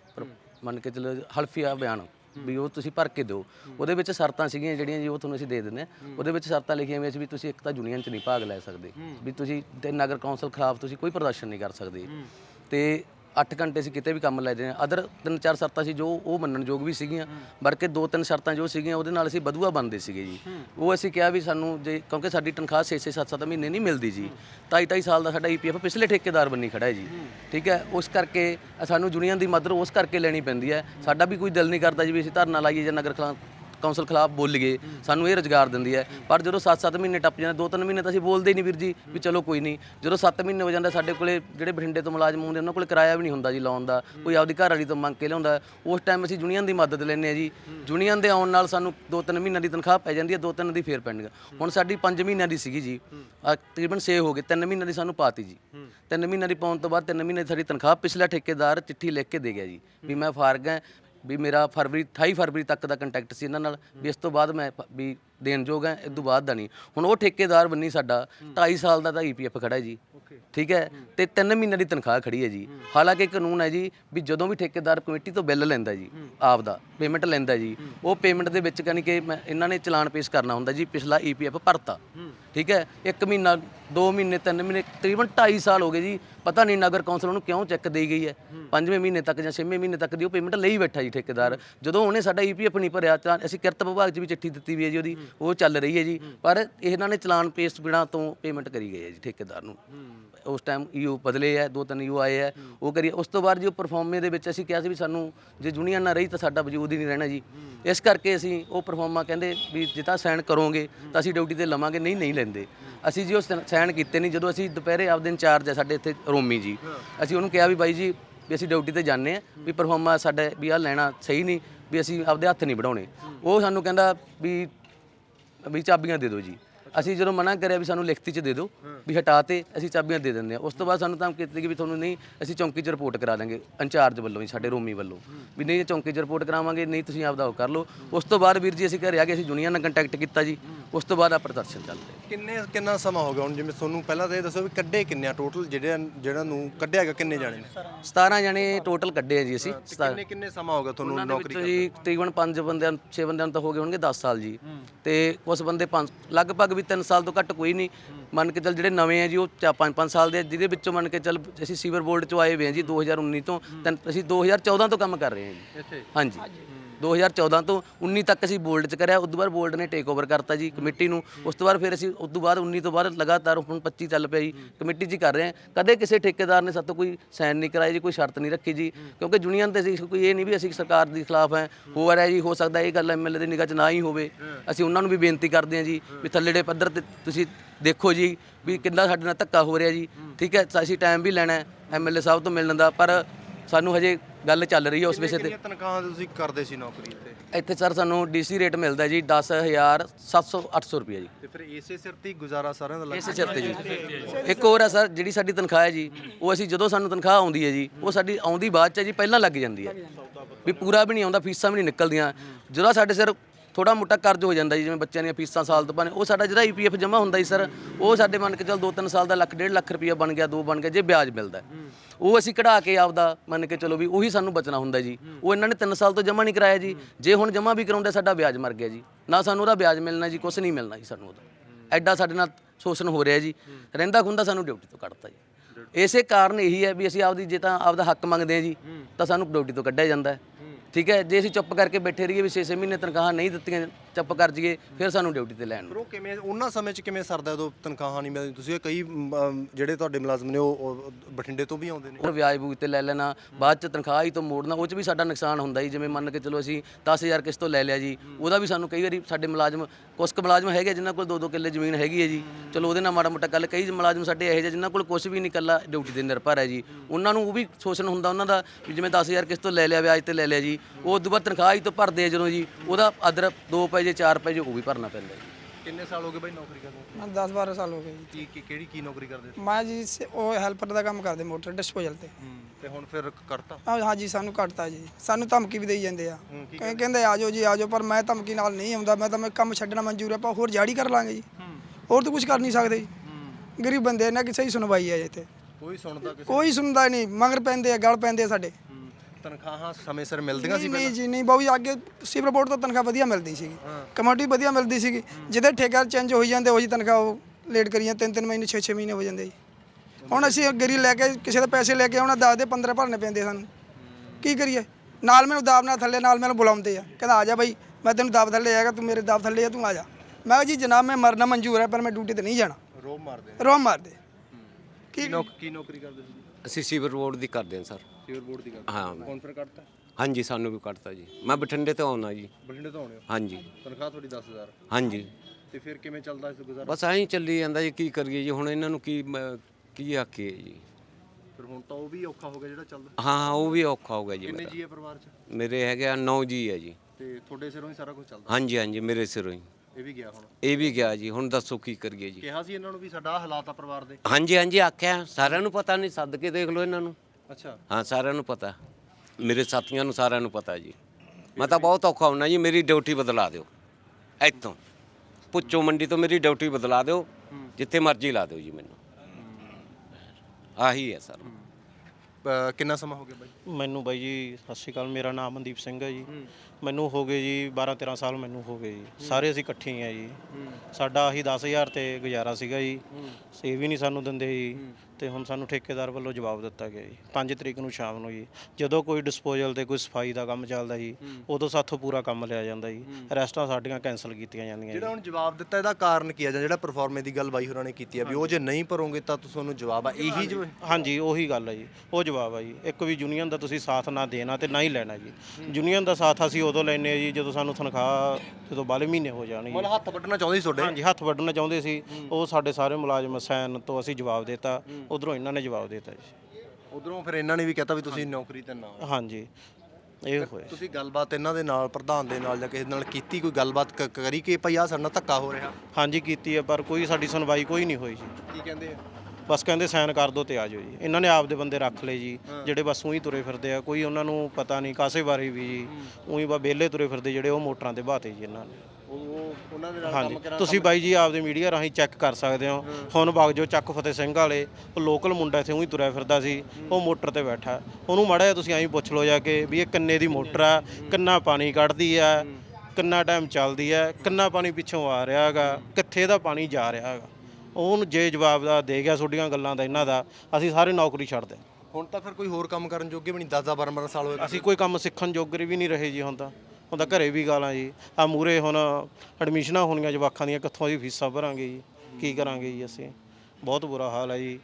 ਮੰਨ ਕੇ ਚਲੋ ਹਲਫੀਆ ਬਿਆਨ। ਵੀ ਉਹ ਤੁਸੀਂ ਭਰ ਕੇ ਦਿਓ। ਉਹਦੇ ਵਿੱਚ ਸ਼ਰਤਾਂ ਸੀਗੀਆਂ ਜਿਹੜੀਆਂ ਜੀ ਉਹ ਤੁਹਾਨੂੰ ਅਸੀਂ ਦੇ ਦਿੰਦੇ ਆ ਉਹਦੇ ਵਿੱਚ ਸ਼ਰਤਾਂ ਲਿਖੀਆਂ ਹੋਈਆਂ ਸੀ ਵੀ ਤੁਸੀਂ ਇੱਕ ਤਾਂ ਯੂਨੀਅਨ 'ਚ ਨਹੀਂ ਭਾਗ ਲੈ ਸਕਦੇ। ਵੀ ਤੁਸੀਂ ਤੇ ਨਗਰ ਕੌਂਸਲ ਖਿਲਾਫ ਤੁਸੀਂ ਕੋਈ ਪ੍ਰਦਰਸ਼ਨ ਨਹੀਂ ਕਰ ਸਕਦੇ। ਤੇ 8 ਘੰਟੇ ਸੀ ਕਿਤੇ ਵੀ ਕੰਮ ਲੈ ਜਾਂਦੇ ਅਦਰ ਤਿੰਨ ਚਾਰ ਸ਼ਰਤਾਂ ਸੀ ਜੋ ਉਹ ਮੰਨਣਯੋਗ ਵੀ ਸੀਗੀਆਂ, ਬਲਕਿ ਦੋ ਤਿੰਨ ਸ਼ਰਤਾਂ ਜੋ ਸੀਗੀਆਂ, ਉਹਦੇ ਨਾਲ ਅਸੀਂ ਵਧੂਆ ਬਣਦੇ ਸੀਗੇ ਜੀ। ਉਹ ਅਸੀਂ ਕਿਹਾ ਵੀ ਸਾਨੂੰ ਜੇ, ਕਿਉਂਕਿ ਸਾਡੀ ਤਨਖਾਹ 6-6 7-7 ਮਹੀਨੇ ਨਹੀਂ ਮਿਲਦੀ ਜੀ। ਢਾਈ ਢਾਈ ਸਾਲ ਦਾ ਸਾਡਾ ਈਪੀਐਫ ਪਿਛਲੇ ਠੇਕੇਦਾਰ ਬੰਨੀ ਖੜਾ ਹੈ ਜੀ। ਠੀਕ ਹੈ? ਉਸ ਕਰਕੇ ਸਾਨੂੰ ਯੂਨੀਅਨ ਦੀ ਮਦਦ ਉਸ ਕਰਕੇ ਲੈਣੀ ਪੈਂਦੀ ਹੈ। ਸਾਡਾ ਵੀ ਕੋਈ ਦਿਲ ਨਹੀਂ ਕਰਦਾ ਜੀ ਵੀ ਅਸੀਂ ਧਰਨਾ ਲਾਈਏ ਜਾਂ ਨਗਰ ਖਿਲਾ- ਕੌਂਸਲ ਖਿਲਾਫ ਬੋਲੀਏ ਸਾਨੂੰ ਇਹ ਰੁਜ਼ਗਾਰ ਦਿੰਦੀ ਹੈ। ਪਰ ਜਦੋਂ 7-7 ਮਹੀਨੇ ਟੱਪ ਜਾਂਦੇ 2-3 ਮਹੀਨੇ ਤਾਂ ਅਸੀਂ ਬੋਲਦੇ ਹੀ ਨਹੀਂ ਵੀਰ ਜੀ ਵੀ ਚਲੋ ਕੋਈ ਨਹੀਂ। ਜਦੋਂ 7 ਮਹੀਨੇ ਹੋ ਜਾਂਦਾ, ਸਾਡੇ ਕੋਲੇ ਜਿਹੜੇ ਬਠਿੰਡੇ ਤੋਂ ਮੁਲਾਜ਼ਮ ਆਉਂਦੇ, ਉਹਨਾਂ ਕੋਲ ਕਿਰਾਇਆ ਵੀ ਨਹੀਂ ਹੁੰਦਾ ਜੀ ਲਾਉਣ ਦਾ। ਕੋਈ ਆਪਦੀ ਘਰ ਵਾਲੀ ਤੋਂ ਮੰਗ ਕੇ ਲਿਆਉਂਦਾ। ਉਸ ਟਾਈਮ ਅਸੀਂ ਯੂਨੀਅਨ ਦੀ ਮਦਦ ਲੈਂਦੇ ਆ ਜੀ। ਯੂਨੀਅਨ ਦੇ ਆਉਣ ਨਾਲ ਸਾਨੂੰ 2-3 ਮਹੀਨਿਆਂ ਦੀ ਤਨਖਾਹ ਪੈ ਜਾਂਦੀ ਹੈ 2-3 ਦੀ ਫੇਰ ਪੈਂਡਿੰਗ ਹੁਣ ਸਾਡੀ 5 ਮਹੀਨਿਆਂ ਦੀ ਸੀਗੀ ਜੀ। ਤਕਰੀਬਨ 6 ਹੋ ਗਏ 3 ਮਹੀਨਿਆਂ ਦੀ ਸਾਨੂੰ ਪਾਤੀ ਜੀ। 3 ਮਹੀਨਿਆਂ ਦੀ ਪਾਉਣ ਤੋਂ ਬਾਅਦ 3 ਮਹੀਨੇ ਦੀ ਸਾਡੀ ਤਨਖਾਹ ਪਿਛਲਾ ਠੇਕੇਦਾਰ ਚਿੱਠੀ ਲਿਖ ਕੇ ਦੇ ਗਿਆ ਜੀ, ਵੀ ਮੈਂ ਫਾਰਗ ਹਾਂ ਵੀ ਮੇਰਾ ਫਰਵਰੀ 28 ਫਰਵਰੀ ਤੱਕ ਦਾ ਕੰਟੈਕਟ ਸੀ ਇਹਨਾਂ ਨਾਲ ਵੀ ਇਸ ਤੋਂ ਬਾਅਦ ਮੈਂ ਪ- ਵੀ ਦੇਣਯੋਗ ਹਾਂ ਇਸ ਤੋਂ ਬਾਅਦ ਦਾ ਨਹੀਂ। ਹੁਣ ਉਹ ਠੇਕੇਦਾਰ ਬੰਨੀ ਸਾਡਾ 2.5 ਸਾਲ ਦਾ ਤਾਂ ਈਪੀਐਫ ਖੜਾ ਹੈ ਜੀ। ਠੀਕ ਹੈ? ਤੇ 3 ਮਹੀਨਿਆਂ ਦੀ ਤਨਖਾਹ ਖੜੀ ਹੈ ਜੀ। ਹਾਲਾਂਕਿ ਕਾਨੂੰਨ ਹੈ ਜੀ ਵੀ ਜਦੋਂ ਵੀ ਠੇਕੇਦਾਰ ਕਮੇਟੀ ਤੋਂ ਬਿੱਲ ਲੈਂਦਾ ਜੀ ਆਪ ਦਾ ਪੇਮੈਂਟ ਲੈਂਦਾ ਜੀ, ਉਹ ਪੇਮੈਂਟ ਦੇ ਵਿੱਚ ਕਨੀ ਕਿ ਮੈਂ- ਇਹਨਾਂ ਨੇ ਚਲਾਨ ਪੇਸ਼ ਕਰਨਾ ਹੁੰਦਾ ਜੀ, ਪਿਛਲਾ ਈਪੀਐਫ ਭਰਤਾ। ਠੀਕ ਹੈ? 1 ਮਹੀਨਾ 2 ਮਹੀਨੇ 3 ਮਹੀਨੇ, ਤਕਰੀਬਨ 2.5 ਸਾਲ ਹੋ ਗਏ ਜੀ। ਪਤਾ ਨਹੀਂ ਨਗਰ ਕੌਂਸਲ ਨੂੰ ਕਿਉਂ ਚੈੱਕ ਦੇਈ ਗਈ ਹੈ। ਪੰਜਵੇਂ ਮਹੀਨੇ ਤੱਕ ਜਾਂ ਛੇਵੇਂ ਮਹੀਨੇ ਤੱਕ ਦੀ ਉਹ ਪੇਮੈਂਟ ਲਈ ਬੈਠਾ ਜੀ ਠੇਕੇਦਾਰ। ਜਦੋਂ ਉਹਨੇ ਸਾਡਾ ਈਪੀਐਫ ਨਹੀਂ ਭਰਿਆ, ਤਾਂ ਅਸੀਂ ਕਿਰਤ ਵਿਭਾਗ 'ਚ ਵੀ ਚਿੱਠੀ ਦਿੱਤੀ ਵੀ ਹੈ ਜੀ ਉਹਦੀ। ਉਹ ਚੱਲ ਰਹੀ ਹੈ ਜੀ। ਪਰ ਇਹਨਾਂ ਨੇ ਚਲਾਨ ਪੇਸ਼ ਬਿਨਾਂ ਤੋਂ ਪੇਮੈਂਟ ਕਰੀ ਗਈ ਹੈ ਜੀ ਠੇਕੇਦਾਰ ਨੂੰ। ਉਸ ਟਾਈਮ ਯੂ ਬਦਲੇ ਹੈ ਦੋ ਤਿੰਨ ਯੂ ਆਏ ਹੈ ਉਹ ਕਰੀ ਉਸ ਤੋਂ ਬਾਅਦ ਜੀ ਉਹ ਪਰਫਾਰਮੇ ਦੇ ਵਿੱਚ ਅਸੀਂ ਕਿਹਾ ਸੀ ਵੀ ਸਾਨੂੰ ਜੇ ਯੂਨੀਅਨ ਨਾ ਰਹੀ ਤਾਂ ਸਾਡਾ ਵਜੂਦ ਹੀ ਨਹੀਂ ਰਹਿਣਾ ਜੀ। ਇਸ ਕਰਕੇ ਅਸੀਂ ਉਹ ਪਰਫਾਰਮਾ ਕਹਿੰਦੇ ਵੀ ਜੇ ਤਾਂ ਸਾਈਨ ਕਰੋਗੇ ਤਾਂ ਅਸੀਂ ਡਿਊਟੀ ਤੇ ਲਵਾਂਗੇ, ਨਹੀਂ ਨਹੀਂ ਲੈਂਦੇ। ਅਸੀਂ ਜੀ ਉਹ ਸਾਈਨ ਕੀਤੇ ਨਹੀਂ, ਜਦੋਂ ਅਸੀਂ ਦੁਪਹਿਰੇ ਆਪਦੇ ਇੰਚਾਰਜ ਹੈ ਸਾਡੇ ਇੱਥੇ ਰੋਮੀ ਜੀ। ਅਸੀਂ ਉਹਨੂੰ ਕਿਹਾ ਵੀ ਬਾਈ ਜੀ ਵੀ ਅਸੀਂ ਡਿਊਟੀ ਤੇ ਜਾਂਦੇ ਆ ਵੀ ਪਰਫਾਰਮਾ ਸਾਡੇ ਵੀ ਆ ਲੈਣਾ ਸਹੀ ਨਹੀਂ, ਵੀ ਅਸੀਂ ਆਪਦੇ ਹੱਥ ਨਹੀਂ ਵਢਾਉਣੇ ਉਹ ਸਾਨੂੰ ਕਹਿੰਦਾ ਵੀ ਵੀ ਚਾਬੀਆਂ ਦੇ ਦਿਓ ਜੀ। ਅਸੀਂ ਜਦੋਂ ਮਨਾ ਕਰਿਆ ਵੀ ਸਾਨੂੰ ਲਿਖਤੀ 'ਚ ਦੇ ਦਿਓ ਵੀ ਹਟਾ ਤੇ ਅਸੀਂ ਚਾਬੀਆਂ ਦੇ ਦਿੰਦੇ ਆ ਉਸ ਤੋਂ ਬਾਅਦ ਸਾਨੂੰ ਤਾਂ ਕੀਤੀ ਕਿ ਵੀ ਤੁਹਾਨੂੰ ਨਹੀਂ ਅਸੀਂ ਚੌਂਕੀ 'ਚ ਰਿਪੋਰਟ ਕਰਾ ਦਾਂਗੇ ਇੰਚਾਰਜ ਵੱਲੋਂ ਹੀ ਸਾਡੇ ਰੋਮੀ ਵੱਲੋਂ। ਵੀ ਨਹੀਂ ਚੌਂਕੀ 'ਚ ਰਿਪੋਰਟ ਕਰਾਵਾਂਗੇ ਨਹੀਂ ਤੁਸੀਂ ਆਪਦਾ ਉਹ ਕਰ ਲਓ। ਉਸ ਤੋਂ ਬਾਅਦ ਵੀਰ ਜੀ ਅਸੀਂ ਘਰੇ ਆ ਕੇ ਅਸੀਂ ਯੂਨੀਅਨ ਨਾਲ ਕੰਟੈਕਟ ਕੀਤਾ ਜੀ। ਉਸ ਤੋਂ ਬਾਅਦ ਆ ਪ੍ਰਦਰਸ਼ਨ ਚੱਲ ਰਿਹਾ। ਕਿੰਨੇ ਕਿੰਨਾ ਸਮਾਂ ਹੋ ਗਿਆ ਹੁਣ? ਜਿਵੇਂ ਤੁਹਾਨੂੰ ਪਹਿਲਾਂ ਤਾਂ ਇਹ ਦੱਸੋ ਵੀ ਕੱਢੇ ਕਿੰਨੇ ਆ ਟੋਟਲ ਜਿਹੜੇ ਜਿਹੜਾ ਨੂੰ ਕੱਢਿਆ ਹੈਗਾ ਕਿੰਨੇ ਜਾਣੇ ਨੇ? 17 ਜਣੇ ਟੋਟਲ ਕੱਢੇ ਆ ਜੀ ਅਸੀਂ। ਕਿੰਨੇ ਕਿੰਨੇ ਸਮਾਂ ਹੋ ਗਿਆ ਤੁਹਾਨੂੰ ਨੌਕਰੀ ਜੀ ਤਕਰੀਬਨ 5 ਬੰਦਿਆਂ 6 ਬੰਦਿਆਂ ਨੂੰ ਤਾਂ ਹੋ ਗਏ ਹੋਣਗੇ 10 ਸਾਲ ਜੀ। ਤੇ ਕੁਝ ਬੰਦੇ 5 ਲਗਭਗ ਵੀ 3 ਸਾਲ ਤੋਂ ਘੱਟ ਕੋਈ ਨਹੀਂ। ਮੰਨ ਕੇ ਚੱਲ ਜਿਹੜੇ ਨਵੇਂ ਆ ਜੀ ਉਹ 5-5 ਸਾਲ ਦੇ ਆ, ਜਿਹਦੇ ਵਿੱਚੋਂ ਮੰਨ ਕੇ ਚੱਲ ਅਸੀਂ ਸੀਵਰ ਬੋਰਡ ਚੋਂ ਆਏ ਹੋਏ ਆ ਜੀ 2019 ਤੋਂ। ਤਾਂ ਅਸੀਂ 2014 ਤੋਂ ਕੰਮ ਕਰ ਰਹੇ ਹਾਂ ਜੀ। ਹਾਂਜੀ। 2014 ਤੋਂ 19 ਤੱਕ ਅਸੀਂ ਬੋਲਡ 'ਚ ਕਰਿਆ, ਉਸ ਤੋਂ ਬਾਅਦ ਬੋਲਡ ਨੇ ਟੇਕ ਓਵਰ ਕਰਤਾ ਜੀ ਕਮੇਟੀ ਨੂੰ, ਉਸ ਤੋਂ ਬਾਅਦ ਫਿਰ ਅਸੀਂ ਉਸ ਤੋਂ ਬਾਅਦ 19 ਤੋਂ ਬਾਅਦ ਲਗਾਤਾਰ ਹੁਣ 25 ਚੱਲ ਪਿਆ ਜੀ, ਕਮੇਟੀ 'ਚ ਹੀ ਕਰ ਰਹੇ ਹਾਂ। ਕਦੇ ਕਿਸੇ ਠੇਕੇਦਾਰ ਨੇ ਸਾਤੋਂ ਕੋਈ ਸਾਈਨ ਨਹੀਂ ਕਰਾਇਆ ਜੀ, ਕੋਈ ਸ਼ਰਤ ਨਹੀਂ ਰੱਖੀ ਜੀ, ਕਿਉਂਕਿ ਯੂਨੀਅਨ ਤੇ ਅਸੀਂ ਕੋਈ ਇਹ ਨਹੀਂ ਵੀ ਅਸੀਂ ਸਰਕਾਰ ਦੇ ਖਿਲਾਫ ਹੈ ਹੋ ਰਿਹਾ ਜੀ, ਹੋ ਸਕਦਾ ਇਹ ਗੱਲ ਐਮਐਲਏ ਦੀ ਨਿਗਾਹ 'ਚ ਨਾ ਹੀ ਹੋਵੇ। ਅਸੀਂ ਉਹਨਾਂ ਨੂੰ ਵੀ ਬੇਨਤੀ ਕਰਦੇ ਹਾਂ ਜੀ ਵੀ ਥੱਲੇੜੇ ਪੱਧਰ ਤੇ ਤੁਸੀਂ ਦੇਖੋ ਜੀ ਵੀ ਕਿੰਨਾ ਸਾਡੇ ਨਾਲ ਧੱਕਾ ਹੋ ਰਿਹਾ ਜੀ, ਠੀਕ ਹੈ, ਅਸੀਂ ਟਾਈਮ ਵੀ ਲੈਣਾ ਹੈ ਐਮਐਲਏ ਸਾਹਿਬ ਤੋਂ ਮਿਲਣ ਦਾ, ਪਰ ਸਾਨੂੰ ਹਜੇ ਗੱਲ ਚੱਲ ਰਹੀ ਹੈ ਉਸ ਵਿਸ਼ੇ ਤੇ। ਕਿੰਨੀਆਂ ਤਨਖਾਹਾਂ ਤੁਸੀਂ ਕਰਦੇ ਸੀ ਨੌਕਰੀ ਤੇ? ਇੱਥੇ ਸਰ ਸਾਨੂੰ ਡੀਸੀ ਰੇਟ ਮਿਲਦਾ ਜੀ 10700 800 ਰੁਪਏ ਜੀ। ਤੇ ਫਿਰ ਇਸੇ ਸਿਰ ਤੇ ਹੀ ਗੁਜ਼ਾਰਾ ਸਾਰਿਆਂ ਦਾ ਇਸੇ ਸਿਰ ਤੇ ਜੀ। ਇੱਕ ਹੋਰ ਹੈ ਸਰ ਜਿਹੜੀ ਸਾਡੀ ਤਨਖਾਹ ਹੈ ਜੀ ਉਹ ਅਸੀਂ ਜਦੋਂ ਸਾਨੂੰ ਤਨਖਾਹ ਆਉਂਦੀ ਹੈ ਜੀ ਉਹ ਸਾਡੀ ਆਉਂਦੀ ਬਾਅਦ ਚ ਜੀ ਪਹਿਲਾਂ ਲੱਗ ਜਾਂਦੀ ਹੈ। ਵੀ ਪੂਰਾ ਵੀ ਨਹੀਂ ਆਉਂਦਾ ਫੀਸਾਂ ਵੀ ਨਹੀਂ ਨਿਕਲਦੀਆਂ। ਜਦੋਂ ਸਾਡੇ ਸਿਰ ਥੋੜਾ ਮੋਟਾ ਕਰਜ਼ ਹੋ ਜਾਂਦਾ ਜੀ, ਜਿਵੇਂ ਬੱਚਿਆਂ ਦੀਆਂ ਫੀਸਾਂ ਸਾਲ ਤੋਂ ਬਣੇ ਉਹ ਸਾਡਾ ਜਿਹੜਾ ਈਪੀਐਫ ਜਮ੍ਹਾਂ ਹੁੰਦਾ ਜੀ, ਸਰ, ਉਹ ਸਾਡੇ ਮੰਨ ਕੇ ਚੱਲ 2-3 ਸਾਲ ਦਾ ਲੱਖ, ਡੇਢ ਲੱਖ ਰੁਪਇਆ ਬਣ ਗਿਆ, ਦੋ ਬਣ ਗਿਆ, ਜੇ ਵਿਆਜ ਮਿਲਦਾ ਉਹ ਅਸੀਂ ਕਢਾ ਕੇ ਆਪਦਾ ਮੰਨ ਕੇ ਚਲੋ ਵੀ ਉਹੀ ਸਾਨੂੰ ਬਚਣਾ ਹੁੰਦਾ ਜੀ। ਉਹ ਇਹਨਾਂ ਨੇ 3 ਸਾਲ ਤੋਂ ਜਮ੍ਹਾਂ ਨਹੀਂ ਕਰਾਇਆ ਜੀ। ਜੇ ਹੁਣ ਜਮ੍ਹਾਂ ਵੀ ਕਰਾਉਂਦੇ, ਸਾਡਾ ਵਿਆਜ ਮਰ ਗਿਆ ਜੀ। ਨਾ ਸਾਨੂੰ ਉਹਦਾ ਵਿਆਜ ਮਿਲਣਾ ਜੀ ਕੁਝ ਨਹੀਂ ਮਿਲਣਾ ਜੀ ਸਾਨੂੰ ਉਹਦਾ। ਐਡਾ ਸਾਡੇ ਨਾਲ ਸ਼ੋਸ਼ਣ ਹੋ ਰਿਹਾ ਜੀ। ਰਹਿੰਦਾ ਖੁੰਦਾ ਸਾਨੂੰ ਡਿਊਟੀ ਤੋਂ ਕੱਢਤਾ ਜੀ। ਇਸੇ ਕਾਰਨ ਇਹੀ ਹੈ ਵੀ ਅਸੀਂ ਆਪਦੀ, ਜੇ ਤਾਂ ਆਪਦਾ ਹੱਕ ਮੰਗਦੇ ਹਾਂ ਜੀ, ਤਾਂ ਸਾਨੂੰ ਡਿਊਟੀ ਤੋਂ ਕੱਢਿਆ ਜਾਂਦਾ ਹੈ। ਠੀਕ ਹੈ ਜੇ ਅਸੀਂ ਚੁੱਪ ਕਰਕੇ ਬੈਠੇ ਰਹੀਏ ਵੀ 6-6 ਮਹੀਨੇ ਤਨਖਾਹਾਂ ਨਹੀਂ ਦਿੱਤੀਆਂ ਚੁੱਪ ਕਰ ਜੀਏ ਫਿਰ ਸਾਨੂੰ ਡਿਊਟੀ ਤੇ ਲੈਣ ਉਹ ਕਿਵੇਂ ਉਹਨਾਂ ਸਮੇਂ 'ਚ ਕਿਵੇਂ ਸਰਦਾ ਉਦੋਂ ਤਨਖਾਹਾਂ ਨਹੀਂ ਮਿਲਦੀ ਤੁਸੀਂ ਇਹ ਕਈ ਅਮ, ਜਿਹੜੇ ਤੁਹਾਡੇ ਮੁਲਾਜ਼ਮ ਨੇ ਉਹ ਉਹ ਬਠਿੰਡੇ ਤੋਂ ਵੀ ਆਉਂਦੇ ਨੇ। ਹੋਰ ਵਿਆਜ ਬੂਜ ਤੇ ਲੈ ਲੈਣਾ ਬਾਅਦ ਚ ਤਨਖਾਹ ਹੀ ਤੋਂ ਮੋੜਨਾ ਉਹ ਚ ਵੀ ਸਾਡਾ ਨੁਕਸਾਨ ਹੁੰਦਾ ਜੀ। ਜਿਵੇਂ ਮੰਨ ਕੇ ਚਲੋ ਅਸੀਂ 10000 ਕਿਸ ਤੋਂ ਲੈ ਲਿਆ ਜੀ ਉਹਦਾ ਵੀ ਸਾਨੂੰ ਕਈ ਵਾਰੀ ਸਾਡੇ ਮੁਲਾਜ਼ਮ ਕੁਛ ਕੁ ਮੁਲਾਜ਼ਮ ਹੈਗੇ ਜਿਨ੍ਹਾਂ ਕੋਲ 2-2 ਕਿੱਲੇ ਜ਼ਮੀਨ ਹੈਗੀ ਹੈ ਜੀ। ਚਲੋ ਉਹਦੇ ਨਾਲ ਮਾੜਾ ਮੋਟਾ ਗੱਲ ਕਈ ਮੁਲਾਜ਼ਮ ਸਾਡੇ ਇਹੋ ਜਿਹੇ ਜਿਨ੍ਹਾਂ ਕੋਲ ਕੁਝ ਵੀ ਨਹੀਂ ਕੱਲਾ ਡਿਊਟੀ ਦੇ ਨਿਰਭਰ ਹੈ ਜੀ। ਉਹਨਾਂ ਨੂੰ ਉਹ ਵੀ ਸ਼ੋਸ਼ਣ ਹੁੰਦਾ ਉਹਨਾਂ ਦਾ ਵੀ ਜਿਵੇਂ 10000 ਕਿਸ ਤੋਂ ਲੈ ਲਿਆ ਵਿਆਜ ਤੇ ਲੈ ਲਿਆ ਜੀ। ਉਹ ਉਦੋਂ ਬਾਅਦ ਤਨਖਾਹ ਹੀ ਤੋਂ ਭਰਦੇ ਆ ਜਦੋਂ ਜੀ ਉਹਦਾ ਅਦਰ 2 ਪੈ ਜੇ 4 ਪੈ ਜੇ ਉਹ ਵੀ ਭਰਨਾ ਪੈਂਦਾ ਜੀ। ਕਿੰਨੇ ਸਾਲ ਹੋ ਗਏ ਬਾਈ ਨੌਕਰੀ ਕਰਦੇ ਮੈਂ 10 12 ਸਾਲ ਹੋ ਗਏ ਜੀ। ਕੀ ਕੀ ਕਿਹੜੀ ਕੀ ਨੌਕਰੀ ਕਰਦੇ ਸੀ? ਮੈਂ ਜੀ ਸ- ਉਹ ਹੈਲਪਰ ਦਾ ਕੰਮ ਕਰਦੇ ਮੋਟਰ ਡਿਸਪੋਜ਼ਲ ਤੇ। ਤੇ ਹੁਣ ਫਿਰ ਕਰਤਾ? ਹਾਂ ਹਾਂ ਜੀ ਸਾਨੂੰ ਕੱਟਤਾ ਜੀ। ਸਾਨੂੰ ਧਮਕੀ ਵੀ ਦੇਈ ਜਾਂਦੇ ਆ। ਕਹੇ ਕਹਿੰਦੇ? ਆ ਜਾਓ ਜੀ ਆ ਜਾਓ ਪਰ ਮੈਂ ਧਮਕੀ ਨਾਲ ਨਹੀਂ ਆਉਂਦਾ ਮੈਂ ਤਾਂ ਮੈਂ ਕੰਮ ਛੱਡਣਾ ਮਨਜ਼ੂਰ ਹੈ ਪਰ ਹੋਰ ਜਾੜੀ ਕਰ ਲਾਂਗੇ ਜੀ। ਹੋਰ ਤਾਂ ਕੁਝ ਕਰ ਨਹੀਂ ਸਕਦੇ ਜੀ। ਗਰੀਬ ਬੰਦੇ ਨੇ ਕਿਸੇ ਹੀ ਸੁਣਵਾਈ ਹੈ ਇੱਥੇ। ਕੋਈ ਸੁਣਦਾ ਕਿਸੇ ਕੋਈ ਸੁਣਦਾ ਨਹੀਂ ਮਗਰ ਪੈਂਦੇ ਆ ਗਲ ਪੈਂਦੇ ਆ ਸਾਡੇ। ਤਨਖਾਹਾਂ ਸਮੇਂ ਸਿਰ ਮਿਲਦੀਆਂ ਸੀ ਨਹੀਂ ਜੀ ਨਹੀਂ ਬਾਊ ਜੀ ਅੱਗੇ ਸਿਵਰ ਬੋਰਡ ਤੋਂ ਤਨਖਾਹ ਵਧੀਆ ਮਿਲਦੀ ਸੀਗੀ। ਕਮੇਟੀ ਵਧੀਆ ਮਿਲਦੀ ਸੀਗੀ। ਜਿਹਦੇ ਠੇਕੇਦਾਰ ਚੇਂਜ ਹੋਈ ਜਾਂਦੇ ਉਹੀ ਤਨਖਾਹ ਉਹ ਲੇਟ ਕਰੀਆਂ ਤਿੰਨ ਤਿੰਨ ਮਹੀਨੇ 6-6 ਮਹੀਨੇ ਹੋ ਜਾਂਦੇ ਜੀ। ਹੁਣ ਅਸੀਂ ਗਰੀ ਲੈ ਕੇ ਕਿਸੇ ਦੇ ਪੈਸੇ ਲੈ ਕੇ ਆਉਣਾ 10 ਦੇ 15 ਭਰਨੇ ਪੈਂਦੇ ਸਾਨੂੰ। ਕੀ ਕਰੀਏ? ਨਾਲ ਮੈਨੂੰ ਦਾਬ ਨਾਲ ਥੱਲੇ ਨਾਲ ਮੈਨੂੰ ਬੁਲਾਉਂਦੇ ਆ। ਕਹਿੰਦਾ ਆ ਜਾ ਬਾਈ ਮੈਂ ਤੈਨੂੰ ਦਾਬ ਥੱਲੇ ਆਏਗਾ ਤੂੰ ਮੇਰੇ ਦਾਬ ਥੱਲੇ ਆ ਤੂੰ ਆ ਜਾ। ਮੈਂ ਕਿਹਾ ਜੀ ਜਨਾਬ ਮੈਂ ਮਰਨਾ ਮਨਜ਼ੂਰ ਹੈ ਪਰ ਮੈਂ ਡਿਊਟੀ ਤੇ ਨਹੀਂ ਜਾਣਾ। ਰੋਬ ਮਾਰਦੇ ਰੋਮ ਮਾਰਦੇ। ਕੀ ਨੌਕ ਕੀ ਨੌਕਰੀ ਕਰਦੇ ਸੀ? ਅਸੀਂ ਸੀਵਰ ਬੋਰਡ ਦੀ ਕਰਦੇ ਹਾਂ ਸਰ। ਸੀਵਰ ਬੋਰਡ ਦੀ ਗੱਲ ਹਾਂ। ਕੌਣ ਫਿਰ ਕੱਢਤਾ? ਹਾਂਜੀ ਸਾਨੂੰ ਵੀ ਕੱਢਤਾ ਜੀ। ਮੈਂ ਬਠਿੰਡੇ ਤੋਂ ਆਉਣਾ ਜੀ। ਬਠਿੰਡੇ ਤੋਂ ਆਉਣੇ ਹੋ? ਹਾਂਜੀ। ਤਨਖਾਹ ਤੁਹਾਡੀ 10000 ਹਾਂਜੀ। ਤੇ ਫਿਰ ਕਿਵੇਂ ਚੱਲਦਾ ਇਸ ਗੁਜ਼ਾਰਾ? ਬਸ ਐਂ ਚੱਲੀ ਜਾਂਦਾ ਜੀ ਕੀ ਕਰੀਏ ਜੀ ਹੁਣ ਇਹਨਾਂ ਨੂੰ ਕੀ ਮ- ਕੀ ਆਖੀਏ ਜੀ। ਫਿਰ ਹੁਣ ਤਾਂ ਉਹ ਵੀ ਔਖਾ ਹੋ ਗਿਆ ਜਿਹੜਾ ਚੱਲਦਾ। ਹਾਂ ਹਾਂ, ਉਹ ਵੀ ਔਖਾ ਹੋ ਗਿਆ ਜੀ ਕਿੰਨੇ ਮੇਰਾ। ਜੀ ਹੈ ਪਰਿਵਾਰ 'ਚ? ਮੇਰੇ ਹੈਗੇ ਆ 9 ਜੀ ਹੈ ਜੀ। ਤੇ ਤੁਹਾਡੇ ਸਿਰੋਂ ਹੀ ਸਾਰਾ ਕੁਝ ਚੱਲਦਾ? ਹਾਂਜੀ ਹਾਂਜੀ ਮੇਰੇ ਸਿਰੋਂ ਹੀ। ਇਹ ਵੀ ਗਿਆ ਹੁਣ? ਇਹ ਵੀ ਗਿਆ ਜੀ ਹੁਣ ਦੱਸੋ ਕੀ ਕਰੀਏ ਜੀ। ਕਿਹਾ ਸੀ ਇਹਨਾਂ ਨੂੰ ਵੀ ਸਾਡਾ ਆਹ ਹਾਲਾਤ ਆ ਪਰਿਵਾਰ ਦੇ? ਹਾਂਜੀ ਹਾਂਜੀ ਆਖਿਆ। ਸਾਰਿਆਂ ਨੂੰ ਪਤਾ ਨਹੀਂ ਸੱਦ ਕੇ ਦੇਖ ਲਓ ਇਹਨਾਂ ਨੂੰ। ਅੱਛਾ। ਹਾਂ ਸਾਰਿਆਂ ਨੂੰ ਪਤਾ। ਮੇਰੇ ਸਾਥੀਆਂ ਨੂੰ ਸਾਰਿਆਂ ਨੂੰ ਪਤਾ ਜੀ। ਮੈਂ ਤਾਂ ਬਹੁਤ ਔਖਾ ਹੁੰਨਾ ਜੀ ਮੇਰੀ ਡਿਊਟੀ ਬਦਲਾ ਦਿਓ। ਇੱਥੋਂ। ਪੁੱਚੋ ਮੰਡੀ ਤੋਂ ਮੇਰੀ ਡਿਊਟੀ ਬਦਲਾ ਦਿਓ। ਜਿੱਥੇ ਮਰਜ਼ੀ ਲਾ ਦਿਓ ਜੀ ਮੈਨੂੰ। ਆਹੀ ਹੈ ਸਰ। ਅਹ ਕਿੰਨਾ ਸਮਾਂ ਹੋ ਗਿਆ ਬਾਈ? ਮੈਨੂੰ ਬਾਈ ਜੀ ਸਤਿ ਸ਼੍ਰੀ ਅਕਾਲ। ਮੇਰਾ ਨਾਮ ਮਨਦੀਪ ਸਿੰਘ ਹੈ ਜੀ। ਮੈਨੂੰ ਹੋ ਗਏ ਜੀ 12 13 ਸਾਲ ਮੈਨੂੰ ਹੋ ਗਏ ਜੀ। ਸਾਰੇ ਅਸੀਂ ਇਕੱਠੇ ਹੀ ਆ ਜੀ। ਸਾਡਾ ਆਹੀ 10000 ਤੇ ਗੁਜ਼ਾਰਾ ਸੀਗਾ ਜੀ। ਸੇ ਵੀ ਨਹੀਂ ਸਾਨੂੰ ਦਿੰਦੇ ਜੀ। ਤੇ ਹੁਣ ਸਾਨੂੰ ਠੇਕੇਦਾਰ ਵੱਲੋਂ ਜਵਾਬ ਦਿੱਤਾ ਗਿਆ ਜੀ। 5 ਤਰੀਕ ਨੂੰ ਸ਼ਾਮ ਨੂੰ ਜੀ। ਜਦੋਂ ਕੋਈ ਡਿਸਪੋਜ਼ਲ ਤੇ ਕੋਈ ਸਫ਼ਾਈ ਦਾ ਕੰਮ ਚੱਲਦਾ ਜੀ ਉਦੋਂ ਸਾਥੋਂ ਪੂਰਾ ਕੰਮ ਲਿਆ ਜਾਂਦਾ ਜੀ। ਰੈਸਟਾਂ ਸਾਡੀਆਂ ਕੈਨਸਲ ਕੀਤੀਆਂ ਜਾਂਦੀਆਂ ਜੀ। ਜਿਹੜਾ ਹੁਣ ਜਵਾਬ ਦਿੱਤਾ ਇਹਦਾ ਕਾਰਨ ਕੀ ਆ? ਜਾਂ ਜਿਹੜਾ ਪਰਫਾਰਮੇ ਦੀ ਗੱਲ ਬਾਈ ਹੋਰਾਂ ਨੇ ਕੀਤੀ ਆ ਵੀ ਉਹ ਜੇ ਨਹੀਂ ਭਰੋਗੇ ਤਾਂ ਤੁਹਾਨੂੰ ਜਵਾਬ ਆ। ਇਹੀ ਜਵਾਬ ਹਾਂਜੀ ਉਹੀ ਗੱਲ ਹੈ ਜੀ। ਉਹ ਜਵਾਬ ਆ ਜੀ। ਇੱਕ ਵੀ ਯੂਨੀਅਨ ਦਾ ਤੁਸੀਂ ਸਾਥ ਨਾ ਦੇਣਾ ਤੇ ਨਾ ਹੀ ਲੈਣਾ ਜੀ। ਯੂਨੀਅਨ ਦਾ ਸਾਥ ਅਸੀਂ ਉਦੋਂ ਲੈਨੇ ਆ ਜੀ ਜਦੋਂ ਸਾਨੂੰ ਤਨਖਾਹ ਜਦੋਂ ਬਾਲੇ ਮਹੀਨੇ ਹੋ ਜਾਣ ਜੀ। ਮਤਲਬ ਹੱਥ ਵੱਢਣਾ ਚਾਹੁੰਦੇ ਸੀ ਤੁਹਾਡੇ? ਹਾਂਜੀ ਹੱਥ ਵੱਢਣਾ ਚਾਹੁੰਦੇ ਸੀ। ਉਹ ਸਾਡੇ ਸਾਰੇ ਮੁਲਾਜ਼ਮ ਸੈਨ ਤੋਂ ਅਸੀਂ ਜਵਾਬ ਦਿੱਤਾ। ਉਧਰੋਂ ਇਹਨਾਂ ਨੇ ਜਵਾਬ ਦਿੱਤਾ ਜੀ। ਉਧਰੋਂ ਫਿਰ ਇਹਨਾਂ ਨੇ ਵੀ ਕਹਤਾ ਵੀ ਤੁਸੀਂ ਨੌਕਰੀ ਤੇ ਨਾ ਆਓ। ਹਾਂਜੀ। ਇਹ ਹੋਇਆ। ਤੁਸੀਂ ਗੱਲਬਾਤ ਇਹਨਾਂ ਦੇ ਨਾਲ ਪ੍ਰਧਾਨ ਦੇ ਨਾਲ ਜਾਂ ਕਿਸੇ ਨਾਲ ਕੀਤੀ? ਕੋਈ ਗੱਲਬਾਤ ਕ- ਕਰੀ ਕਿ ਭਈ ਆ ਸਾਡੇ ਨਾਲ ਧੱਕਾ ਹੋ ਰਿਹਾ? ਹਾਂਜੀ ਕੀਤੀ ਹੈ ਪਰ ਕੋਈ ਸਾਡੀ ਸੁਣਵਾਈ ਕੋਈ ਨਹੀਂ ਹੋਈ ਜੀ। ਕੀ ਕਹਿੰਦੇ ਆ? ਬਸ ਕਹਿੰਦੇ ਸਾਈਨ ਕਰ ਦੋ ਤੇ ਆ ਜਾਓ ਜੀ। ਇਹਨਾਂ ਨੇ ਆਪਦੇ ਬੰਦੇ ਰੱਖ ਲਏ ਜੀ। ਜਿਹੜੇ ਬਸ ਉਹੀ ਤੁਰੇ ਫਿਰਦੇ ਆ। ਕੋਈ ਉਹਨਾਂ ਨੂੰ ਪਤਾ ਨਹੀਂ ਕਾਸੇ ਬਾਰੇ ਵੀ ਜੀ। ਉਹੀ ਬਾ ਬੇਲੇ ਤੁਰੇ ਫਿਰਦੇ ਜਿਹੜੇ ਉਹ ਮੋਟਰਾਂ ਤੇ ਬਾਤੇ ਜੀ ਇਹਨਾਂ ਨੇ। ਉਹ ਉਹਨਾਂ ਦੇ ਨਾਲ ਹਾਂਜੀ। ਤੁਸੀਂ ਬਾਈ ਜੀ ਆਪਦੇ ਮੀਡੀਆ ਰਾਹੀਂ ਚੈੱਕ ਕਰ ਸਕਦੇ ਹੋ। ਹੁਣ ਵਗ ਜੋ ਚੱਕ ਫਤਿਹ ਸਿੰਘ ਵਾਲੇ। ਉਹ ਲੋਕਲ ਮੁੰਡਾ ਇੱਥੇ ਉਹੀ ਤੁਰਿਆ ਫਿਰਦਾ ਸੀ। ਉਹ ਮੋਟਰ ਤੇ ਬੈਠਾ। ਉਹਨੂੰ ਮਾੜਾ ਜਿਹਾ ਤੁਸੀਂ ਐਂ ਪੁੱਛ ਲਓ ਜਾ ਕੇ ਵੀ ਇਹ ਕਿੰਨੇ ਦੀ ਮੋਟਰ ਆ ਕਿੰਨਾ ਪਾਣੀ ਕੱਢਦੀ ਆ ਕਿੰਨਾ ਟਾਈਮ ਚੱਲਦੀ ਆ ਕਿੰਨਾ ਪਾਣੀ ਪਿੱਛੋਂ ਆ ਰਿਹਾ ਹੈਗਾ ਕਿੱਥੇ ਦਾ ਪਾਣੀ ਜਾ ਰਿਹਾ ਹੈਗਾ। ਉਹਨੂੰ ਜੇ ਜਵਾਬ ਦਾ ਦੇ ਗਿਆ ਤੁਹਾਡੀਆਂ ਗੱਲਾਂ ਦਾ ਇਹਨਾਂ ਦਾ ਅਸੀਂ ਸਾਰੇ ਨੌਕਰੀ ਛੱਡ ਦੇ ਹੁਣ ਤਾਂ ਫਿਰ ਕੋਈ ਹੋਰ ਕੰਮ ਕਰਨ ਜੋਗੇ ਵੀ ਨਹੀਂ 10 10 12 12 ਸਾਲ ਹੋਏ ਅਸੀਂ ਕੋਈ ਕੰਮ ਸਿੱਖਣ ਜੋਗਰੇ ਵੀ ਨਹੀਂ ਰਹੇ ਜੀ ਹੁਣ ਤਾਂ। ਹੁਣ ਤਾਂ ਘਰੇ ਵੀ ਗਾਲਾਂ ਜੀ। ਆ ਮੂਰੇ ਹੁਣ ਐਡਮਿਸ਼ਨਾਂ ਹੋਣੀਆਂ ਜਵਾਕਾਂ ਦੀਆਂ ਕਿੱਥੋਂ ਅਸੀਂ ਫੀਸਾਂ ਭਰਾਂਗੇ ਜੀ? ਕੀ ਕਰਾਂਗੇ ਜੀ ਅਸੀਂ? ਬਹੁਤ ਬੁਰਾ ਹਾਲ ਹੈ ਜੀ।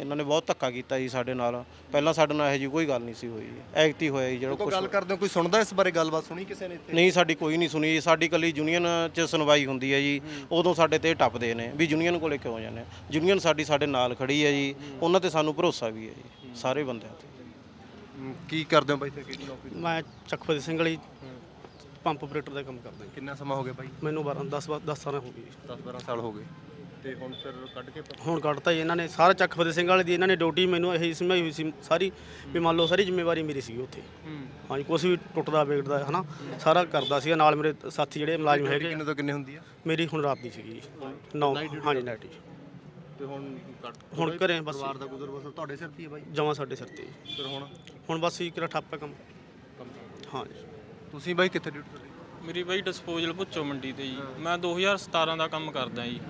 ਇਹਨਾਂ ਨੇ ਬਹੁਤ ਧੱਕਾ ਕੀਤਾ ਜੀ ਸਾਡੇ ਨਾਲ। ਪਹਿਲਾਂ ਸਾਡੇ ਨਾਲ ਇਹੋ ਜੀ ਕੋਈ ਗੱਲ ਨਹੀਂ ਸੀ ਹੋਈ ਜੀ। ਐਕਟੀ ਹੋਇਆ ਜੀ ਜਿਹੜਾ ਕੋਈ ਕੁਛ ਗੱਲ ਕਰਦੇ ਹੋ ਕੋਈ ਸੁਣਦਾ ਇਸ ਬਾਰੇ ਗੱਲਬਾਤ? ਸੁਣੀ ਕਿਸੇ ਨੇ ਇੱਥੇ? ਨਹੀਂ ਸਾਡੀ ਕੋਈ ਨਹੀਂ ਸੁਣੀ ਜੀ। ਸਾਡੀ ਕੱਲੀ ਯੂਨੀਅਨ 'ਚ ਸੁਣਵਾਈ ਹੁੰਦੀ ਹੈ ਜੀ। ਉਦੋਂ ਸਾਡੇ ਤੇ ਟੱਪਦੇ ਨੇ ਵੀ ਯੂਨੀਅਨ ਕੋਲੇ ਕਿਉਂ ਜਾਂਦੇ ਆ? ਯੂਨੀਅਨ ਸਾਡੀ ਸਾਡੇ ਨਾਲ ਖੜੀ ਹੈ ਜੀ। ਉਹਨਾਂ ਤੇ ਸਾਨੂੰ ਭਰੋਸਾ ਵੀ ਹੈ ਜੀ ਸਾਰੇ ਬੰਦਿਆਂ ਤੇ। ਹਮ, ਕੀ ਕਰਦੇ ਹੋ ਬਾਈ ਫਿਰ ਕਿਹੜੀ ਨੌਕਰੀ ਮੈਂ ਚੱਕਫਤ ਸਿੰਘ ਵਾਲੀ ਪੰਪ ਆਪਰੇਟਰ ਦਾ ਕੰਮ ਕਰਦਾ ਜੀ। ਕਿੰਨਾ ਸਮਾਂ ਹੋ ਗਿਆ ਬਾਈ? ਮੈਨੂੰ 12 10 10 ਸਾਲ ਹੋ ਗਏ ਜੀ। 10 12 ਸਾਲ ਹੋ ਗਏ। ਤੇ ਹੁਣ ਫਿਰ ਕੱਢ ਕੇ ਹੁਣ ਕੱਢਤਾ ਜੀ ਇਹਨਾਂ ਨੇ ਸਾਰਾ ਚੱਕਫਤ ਸਿੰਘ ਵਾਲੇ ਦੀ ਇਹਨਾਂ ਨੇ ਡਿਊਟੀ ਮੈਨੂੰ ਇਹੀ ਸਮਝਾਈ ਹੋਈ ਸੀ ਸਾਰੀ ਵੀ ਮੰਨ ਲਓ ਸਾਰੀ ਜ਼ਿੰਮੇਵਾਰੀ ਮੇਰੀ ਸੀਗੀ ਉੱਥੇ। ਹਾਂਜੀ ਕੁਛ ਵੀ ਟੁੱਟਦਾ ਵੇਗਦਾ ਹਨਾ ਸਾਰਾ ਕਰਦਾ ਸੀਗਾ ਨਾਲ ਮੇਰੇ ਸਾਥੀ ਜਿਹੜੇ ਮੁਲਾਜ਼ਮ ਹੈਗੇ ਕਿੰਨੇ ਤੋਂ ਕਿੰਨੇ ਹੁੰਦੀ ਆ? ਮੇਰੀ ਹੁਣ ਰਾਤ ਦੀ ਸੀਗੀ 9 ਹਾਂਜੀ ਨਾਈਟ ਜੀ ਤੇ ਹੁਣ ਕੱਢ ਹੁਣ ਘਰੇ ਬਸ ਪਰਿਵਾਰ ਦਾ ਗੁਜ਼ਰ ਬਸਰ ਤੁਹਾਡੇ ਸਿਰ ਤੇ ਹੀ ਹੈ ਬਾਈ? ਜਮਾਂ ਸਾਡੇ ਸਿਰ ਤੇ। ਫਿਰ ਹੁਣ? ਹੁਣ ਬਸ ਹੀ ਕਿਹੜਾ ਠੱਪ ਹੈ ਕੰਮ। ਹਾਂਜੀ ਤੁਸੀਂ ਬਾਈ ਕਿੱਥੇ ਡਿਊਟੀ ਕਰਦੇ? ਮੇਰੀ ਬਾਈ ਡਿਸਪੋਜ਼ਲ ਭੁੱਚੋ ਮੰਡੀ ਤੇ ਜੀ। ਮੈਂ 2017 ਦਾ ਕੰਮ ਕਰਦਾ ਜੀ।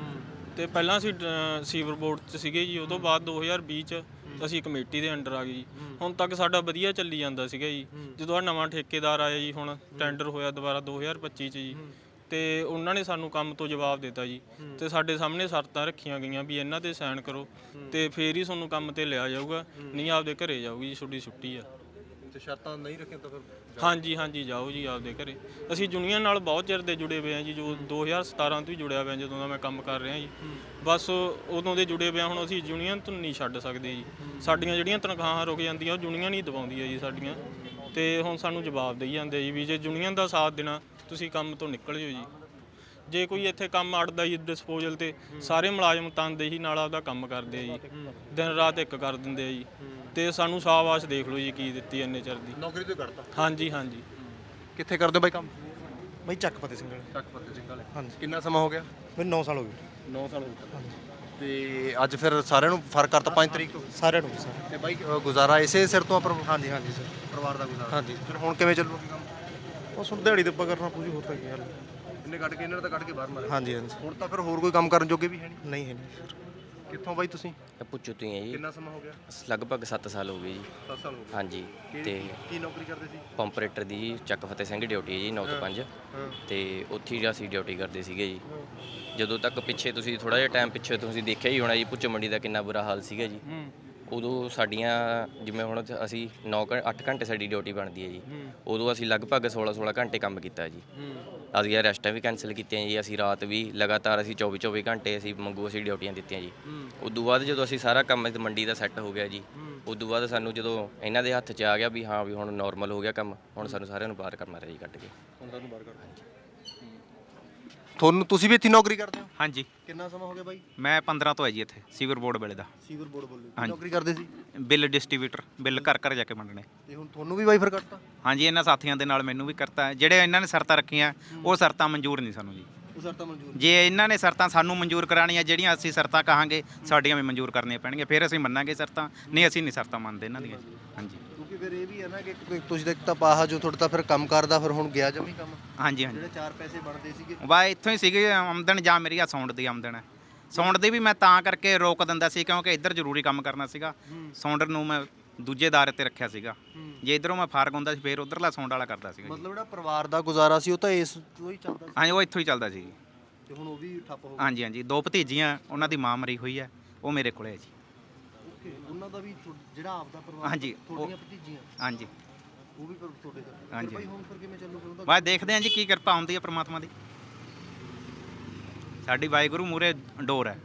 ਤੇ ਪਹਿਲਾਂ ਅਸੀਂ ਅ, ਸੀਵਰ ਬੋਰਡ 'ਚ ਸੀਗੇ ਜੀ ਉਹ ਤੋਂ ਬਾਅਦ 2020 'ਚ ਅਸੀਂ ਕਮੇਟੀ ਦੇ ਅੰਡਰ ਆ ਗਏ ਜੀ। ਹੁਣ ਤੱਕ ਸਾਡਾ ਵਧੀਆ ਚੱਲੀ ਜਾਂਦਾ ਸੀਗਾ ਜੀ। ਜਦੋਂ ਆ ਨਵਾਂ ਠੇਕੇਦਾਰ ਆਇਆ ਜੀ ਹੁਣ ਟੈਂਡਰ ਹੋਇਆ ਦੁਬਾਰਾ 2025 'ਚ ਜੀ। ਤੇ ਉਹਨਾਂ ਨੇ ਸਾਨੂੰ ਕੰਮ ਤੋਂ ਜਵਾਬ ਦਿੱਤਾ ਜੀ। ਤੇ ਸਾਡੇ ਸਾਹਮਣੇ ਸ਼ਰਤਾਂ ਰੱਖੀਆਂ ਗਈਆਂ ਵੀ ਇਹਨਾਂ ਤੇ ਸਾਈਨ ਕਰੋ। ਤੇ ਫੇਰ ਹੀ ਤੁਹਾਨੂੰ ਕੰਮ ਤੇ ਲਿਆ ਜਾਊਗਾ। ਨਹੀਂ ਆਪਦੇ ਘਰੇ ਜਾਊਗੀ ਜੀ ਛੁੱਟੀ ਛੁੱਟੀ ਆ। ਤੇ ਸ਼ਰਤਾਂ ਨਹੀਂ ਰੱਖੀਆਂ ਤਾਂ ਫਿਰ ਹਾਂਜੀ ਹਾਂਜੀ ਜਾਓ ਜੀ ਆਪਦੇ ਘਰੇ। ਅਸੀਂ ਯੂਨੀਅਨ ਨਾਲ ਬਹੁਤ ਚਿਰ ਦੇ ਜੁੜੇ ਹੋਏ ਆ ਜੀ ਜੋ 2017 ਤੋਂ ਹੀ ਜੁੜਿਆ ਹੋਇਆ ਜਦੋਂ ਦਾ ਮੈਂ ਕੰਮ ਕਰ ਰਿਹਾ ਜੀ। ਬਸ ਉਦੋਂ ਦੇ ਜੁੜੇ ਹੋਏ ਆ ਹੁਣ ਅਸੀਂ ਯੂਨੀਅਨ ਤੋਂ ਨਹੀਂ ਛੱਡ ਸਕਦੇ ਜੀ। ਸਾਡੀਆਂ ਜਿਹੜੀਆਂ ਤਨਖਾਹਾਂ ਰੁਕ ਜਾਂਦੀਆਂ ਉਹ ਯੂਨੀਅਨ ਹੀ ਦਬਾਉਂਦੀ ਹੈ ਜੀ ਸਾਡੀਆਂ। ਤੇ ਹੁਣ ਸਾਨੂੰ ਜਵਾਬ ਦੇਈ ਜਾਂਦੇ ਜੀ ਵੀ ਜੇ ਯੂਨੀਅਨ ਦਾ ਸਾਥ ਦੇਣਾ ਤੁਸੀਂ ਕੰਮ ਤੋਂ ਨਿਕਲ ਜਿਓ ਜੀ। ਜੇ ਕੋਈ ਇੱਥੇ ਕੰਮ ਅੜਦਾ ਜੀ ਡਿਸਪੋਜ਼ਲ ਤੇ ਸਾਰੇ ਮੁਲਾਜ਼ਮ ਤਨਦੇਹੀ ਨਾਲ ਆਪਦਾ ਕੰਮ ਕਰਦੇ ਆ ਜੀ। ਦਿਨ ਰਾਤ ਇੱਕ ਕਰ ਦਿੰਦੇ ਆ ਜੀ। ਤੇ ਸਾਨੂੰ ਸ਼ਾਬਾਸ਼ ਦੇਖ ਲਓ ਜੀ ਕੀ ਦਿੱਤੀ ਇੰਨੇ ਚਿਰ ਦੀ। ਨੌਕਰੀ ਤੋਂ ਕੱਢਤਾ ਹਾਂਜੀ ਹਾਂਜੀ। ਕਿੱਥੇ ਕਰਦੇ ਹੋ ਬਾਈ ਕੰਮ? ਬਾਈ ਚੱਕ ਫਤਿਹ ਸਿੰਘ ਵਾਲੇ। ਚੱਕ ਫਤਿਹ ਸਿੰਘ ਵਾਲੇ। ਹਾਂਜੀ। ਕਿੰਨਾ ਸਮਾਂ ਹੋ ਗਿਆ? ਮੈਨੂੰ 9 ਸਾਲ ਹੋ ਗਏ। 9 ਸਾਲ ਹੋ ਗਏ। ਤੇ ਅੱਜ ਫਿਰ ਸਾਰਿਆਂ ਨੂੰ ਫ਼ਰਕ ਕਰਤਾ 5 ਤਰੀਕ ਤੋਂ? ਸਾਰਿਆਂ ਨੂੰ ਸਰ ਤੇ ਬਾਈ ਅ, ਗੁਜ਼ਾਰਾ ਇਸੇ ਸਿਰ ਤੋਂ ਆ ਪਰ ਹਾਂਜੀ ਹਾਂਜੀ ਸਰ। ਪਰਿਵਾਰ ਦਾ ਗੁਜ਼ਾਰਾ? ਹਾਂਜੀ। ਫਿਰ ਹੁਣ ਕਿਵੇਂ ਚੱਲੂਗਾ ਕੰਮ? ਉਹ ਸੁਣ ਦਿਹਾੜੀ ਦੇ ਉੱਪਰ ਕਰਨਾ ਪੂਰੀ ਹੋਰ ਤਾਂ ਕੀ ਹਾਲ ਇਹਨੇ ਕੱਢ ਕੇ ਇਹਨਾਂ ਨੇ ਤਾਂ ਕੱਢ ਕੇ ਬਾਹਰ ਮਾਰਿਆ। ਹਾਂਜੀ ਹਾਂਜੀ ਹੁਣ ਤਾਂ ਫਿਰ ਹੋਰ ਕੋਈ ਕੰਮ ਕਰਨ ਜੋਗੇ ਵੀ ਹੈ ਨਹੀਂ? ਨਹੀਂ ਹੈ ਨਹੀਂ ਸਰ। ਕਿੱਥੋਂ ਬਾਈ ਤੁਸੀਂ? ਪੁੱਛੋ ਤੁਸੀਂ ਹੈ ਜੀ। ਕਿੰਨਾ ਸਮਾਂ ਹੋ ਗਿਆ? ਲਗਭਗ 7 ਸਾਲ ਹੋ ਗਏ ਜੀ। 7 ਸਾਲ ਹੋ ਗਏ। ਹਾਂਜੀ ਕੀ- ਤੇ ਕੀ ਨੌਕਰੀ ਕਰਦੇ ਸੀ? ਪੰਪਰੇਟਰ ਦੀ ਜੀ ਚੱਕ ਫਤਿਹ ਸਿੰਘ ਡਿਊਟੀ ਹੈ ਜੀ 9 ਤੋਂ 5 ਤੇ ਉੱਥੇ ਹੀ ਅਸੀਂ ਡਿਊਟੀ ਕਰਦੇ ਸੀਗੇ ਜੀ। ਜਦੋਂ ਤੱਕ ਪਿੱਛੇ ਤੁਸੀਂ ਥੋੜਾ ਜਿਹਾ ਟਾਈਮ ਪਿੱਛੇ ਤੁਸੀਂ ਦੇਖਿਆ ਹੀ ਹੋਣਾ ਜੀ ਪੁੱਛੋ ਮੰਡੀ ਦਾ ਕਿੰਨਾ ਬੁਰਾ ਹਾਲ ਸੀਗਾ ਜੀ। ਉਦੋਂ ਸਾਡੀਆਂ ਜਿਵੇਂ ਹੁਣ ਅਸੀਂ 9 8 ਘੰਟੇ ਸਾਡੀ ਡਿਊਟੀ ਬਣਦੀ ਹੈ ਜੀ। ਉਦੋਂ ਅਸੀਂ ਲਗਭਗ 16 16 ਘੰਟੇ ਕੰਮ ਕੀਤਾ ਜੀ। ਅਸੀਂ ਰੈਸਟਾਂ ਵੀ ਕੈਨਸਲ ਕੀਤੀਆਂ ਜੀ ਅਸੀਂ ਰਾਤ ਵੀ ਲਗਾਤਾਰ ਅਸੀਂ 24 24 ਘੰਟੇ ਅਸੀਂ ਮੰਗੂ ਅਸੀਂ ਡਿਊਟੀਆਂ ਦਿੱਤੀਆਂ ਜੀ। ਉਦੋਂ ਬਾਅਦ ਜਦੋਂ ਅਸੀਂ ਸਾਰਾ ਕੰਮ ਇਸ ਮੰਡੀ ਦਾ ਸੈੱਟ ਹੋ ਗਿਆ ਜੀ ਉਦੋਂ ਬਾਅਦ ਸਾਨੂੰ ਜਦੋਂ ਇਹਨਾਂ ਦੇ ਹੱਥ 'ਚ ਆ ਗਿਆ ਵੀ ਹਾਂ ਵੀ ਹੁਣ ਨਾਰਮਲ ਹੋ ਗਿਆ ਕੰਮ ਹੁਣ ਸਾਨੂੰ ਸਾਰਿਆਂ ਨੂੰ ਬਾਹਰ ਕਰਨਾ ਰਿਹਾ ਜੀ ਕੱਢ ਕੇ। ਹੁਣ ਤੁਹਾਨੂੰ ਬਾਹਰ ਕੱਢ ਤੁਹਾਨੂੰ ਤੁਸੀਂ ਵੀ ਇੱਥੇ ਨੌਕਰੀ ਕਰਦੇ ਹੋ? ਹਾਂਜੀ। ਕਿੰਨਾ ਸਮਾਂ ਹੋ ਗਿਆ ਬਾਈ? ਮੈਂ 15 ਤੋਂ ਹੈ ਜੀ ਇੱਥੇ ਸੀਵਰ ਬੋਰਡ ਵੇਲੇ ਦਾ। ਸੀਵਰ ਬੋਰਡ ਬੋਲੇ ਹਾਂਜੀ। ਨੌਕਰੀ ਕਰਦੇ ਸੀ? ਬਿੱਲ ਡਿਸਟ੍ਰੀਬਿਊਟਰ ਬਿੱਲ ਘਰ ਘਰ ਜਾ ਕੇ ਵੰਡਣੇ। ਤੇ ਹੁਣ ਤੁਹਾਨੂੰ ਵੀ ਬਾਈ ਫਿਰ ਕੱਟਤਾ? ਹਾਂਜੀ ਇਹਨਾਂ ਸਾਥੀਆਂ ਦੇ ਨਾਲ ਮੈਨੂੰ ਵੀ ਕਰਤਾ ਜਿਹੜੇ ਇਹਨਾਂ ਨੇ ਸ਼ਰਤਾਂ ਰੱਖੀਆਂ ਉਹ ਸ਼ਰਤਾਂ ਮਨਜ਼ੂਰ ਨਹੀਂ ਸਾਨੂੰ ਜੀ। ਉਹ ਸਰ ਤਾਂ ਮਨਜ਼ੂਰ ਜੇ ਇਹਨਾਂ ਨੇ ਸ਼ਰਤਾਂ ਸਾਨੂੰ ਮਨਜ਼ੂਰ ਕਰਾਣੀਆਂ ਜਿਹੜੀਆਂ ਅਸੀਂ ਸ਼ਰਤਾਂ ਕਹਾਂਗੇ ਸਾਡੀਆਂ ਵੀ ਮਨਜ਼ੂਰ ਕਰਨੀਆਂ ਪੈਣਗੀਆਂ। ਫਿਰ ਅਸੀਂ ਮੰਨਾਂਗੇ ਸ਼ਰਤਾਂ ਨਹੀਂ ਅਸੀਂ ਨਹੀਂ ਸ਼ਰਤਾਂ ਮੰਨਦੇ ਇਹਨਾਂ ਦੀਆਂ। ਹਾਂਜੀ। ਫਿਰ ਇਹ ਵੀ ਹੈ ਨਾ ਕਿ ਕੋਈ ਤੁਸੀਂ ਦੇਖ ਤਾਂ ਪਾਹਾ ਜੋ ਤੁਹਾਡਾ ਤਾਂ ਫਿਰ ਕੰਮ ਕਰਦਾ ਫਿਰ ਹੁਣ ਗਿਆ ਜਮੀ ਕੰਮ? ਹਾਂਜੀ ਹਾਂਜੀ। ਜਿਹੜੇ ਚਾਰ ਪੈਸੇ ਬਣਦੇ ਸੀਗੇ। ਵਾ ਇੱਥੋਂ ਹੀ ਸੀਗੀ ਆਮਦਨ ਜਾਂ ਮੇਰੀ ਆ ਸਾਊਂਡ ਦੀ ਆਮਦਨ। ਹੈ ਸਾਊਂਡ ਦੀ ਵੀ ਮੈਂ ਤਾਂ ਕਰਕੇ ਰੋਕ ਦਿੰਦਾ ਸੀ ਕਿਉਂਕਿ ਇੱਧਰ ਜ਼ਰੂਰੀ ਕੰਮ ਕਰਨਾ ਸੀਗਾ। ਸਾਊਂਡਰ ਨੂੰ ਮੈਂ ਦੂਜੇ ਦਾਇਰੇ ਤੇ ਰੱਖਿਆ ਸੀਗਾ। ਜੇ ਇਧਰੋਂ ਮੈਂ ਫਾਰਗ ਹੁੰਦਾ ਸੀ ਫਿਰ ਉਧਰਲਾ ਸਾਊਂਡ ਵਾਲਾ ਕਰਦਾ ਸੀਗਾ ਜੀ। ਮਤਲਬ ਜਿਹੜਾ ਪਰਿਵਾਰ ਦਾ ਗੁਜ਼ਾਰਾ ਸੀ ਉਹ ਤਾਂ ਇਸ ਤੋਂ ਹੀ ਚੱਲਦਾ ਸੀ। ਹਾਂਜੀ ਉਹ ਇੱਥੋਂ ਹੀ ਚੱਲਦਾ ਸੀ। ਜੀ। ਤੇ ਹੁਣ ਉਹ ਵੀ ਠੱਪ ਹੋ ਹਾਂਜੀ ਹਾਂਜੀ। ਦੋ ਭਤੀਜੀਆਂ ਉਹਨਾਂ ਦੀ ਮਾਂ ਮਰੀ ਹੋਈ ਹੈ। ਉਹ ਮੇਰੇ ਕੋਲੇ ਹੈ ਜੀ। ਗਿਆ ਉਹਨਾਂ ਦਾ ਵੀ ਥੋ- ਜਿਹੜਾ ਆਪਦਾ ਪਰਿਵਾਰ ਹਾਂਜੀ, ਉਹ- ਤੁਹਾਡੀਆਂ ਭਤੀਜੀਆਂ। ਹਾਂਜੀ। ਉਹ ਵੀ ਫਿਰ ਤੁਹਾਡੇ ਦਾ। ਹਾਂਜੀ। ਬਾਈ ਹੁਣ ਫਿਰ ਕਿਵੇਂ ਚੱਲੂ ਫਿਰ ਉਹਦਾ? ਬਸ ਦੇਖਦੇ ਹਾਂ ਜੀ ਕੀ ਕਿਰਪਾ ਹੁੰਦੀ ਹੈ ਪ੍ਰਮਾਤਮਾ ਦੀ। ਸਾਡੀ ਵਾਹਿਗੁਰੂ ਮੂਰੇ ਡੋਰ ਹੈ।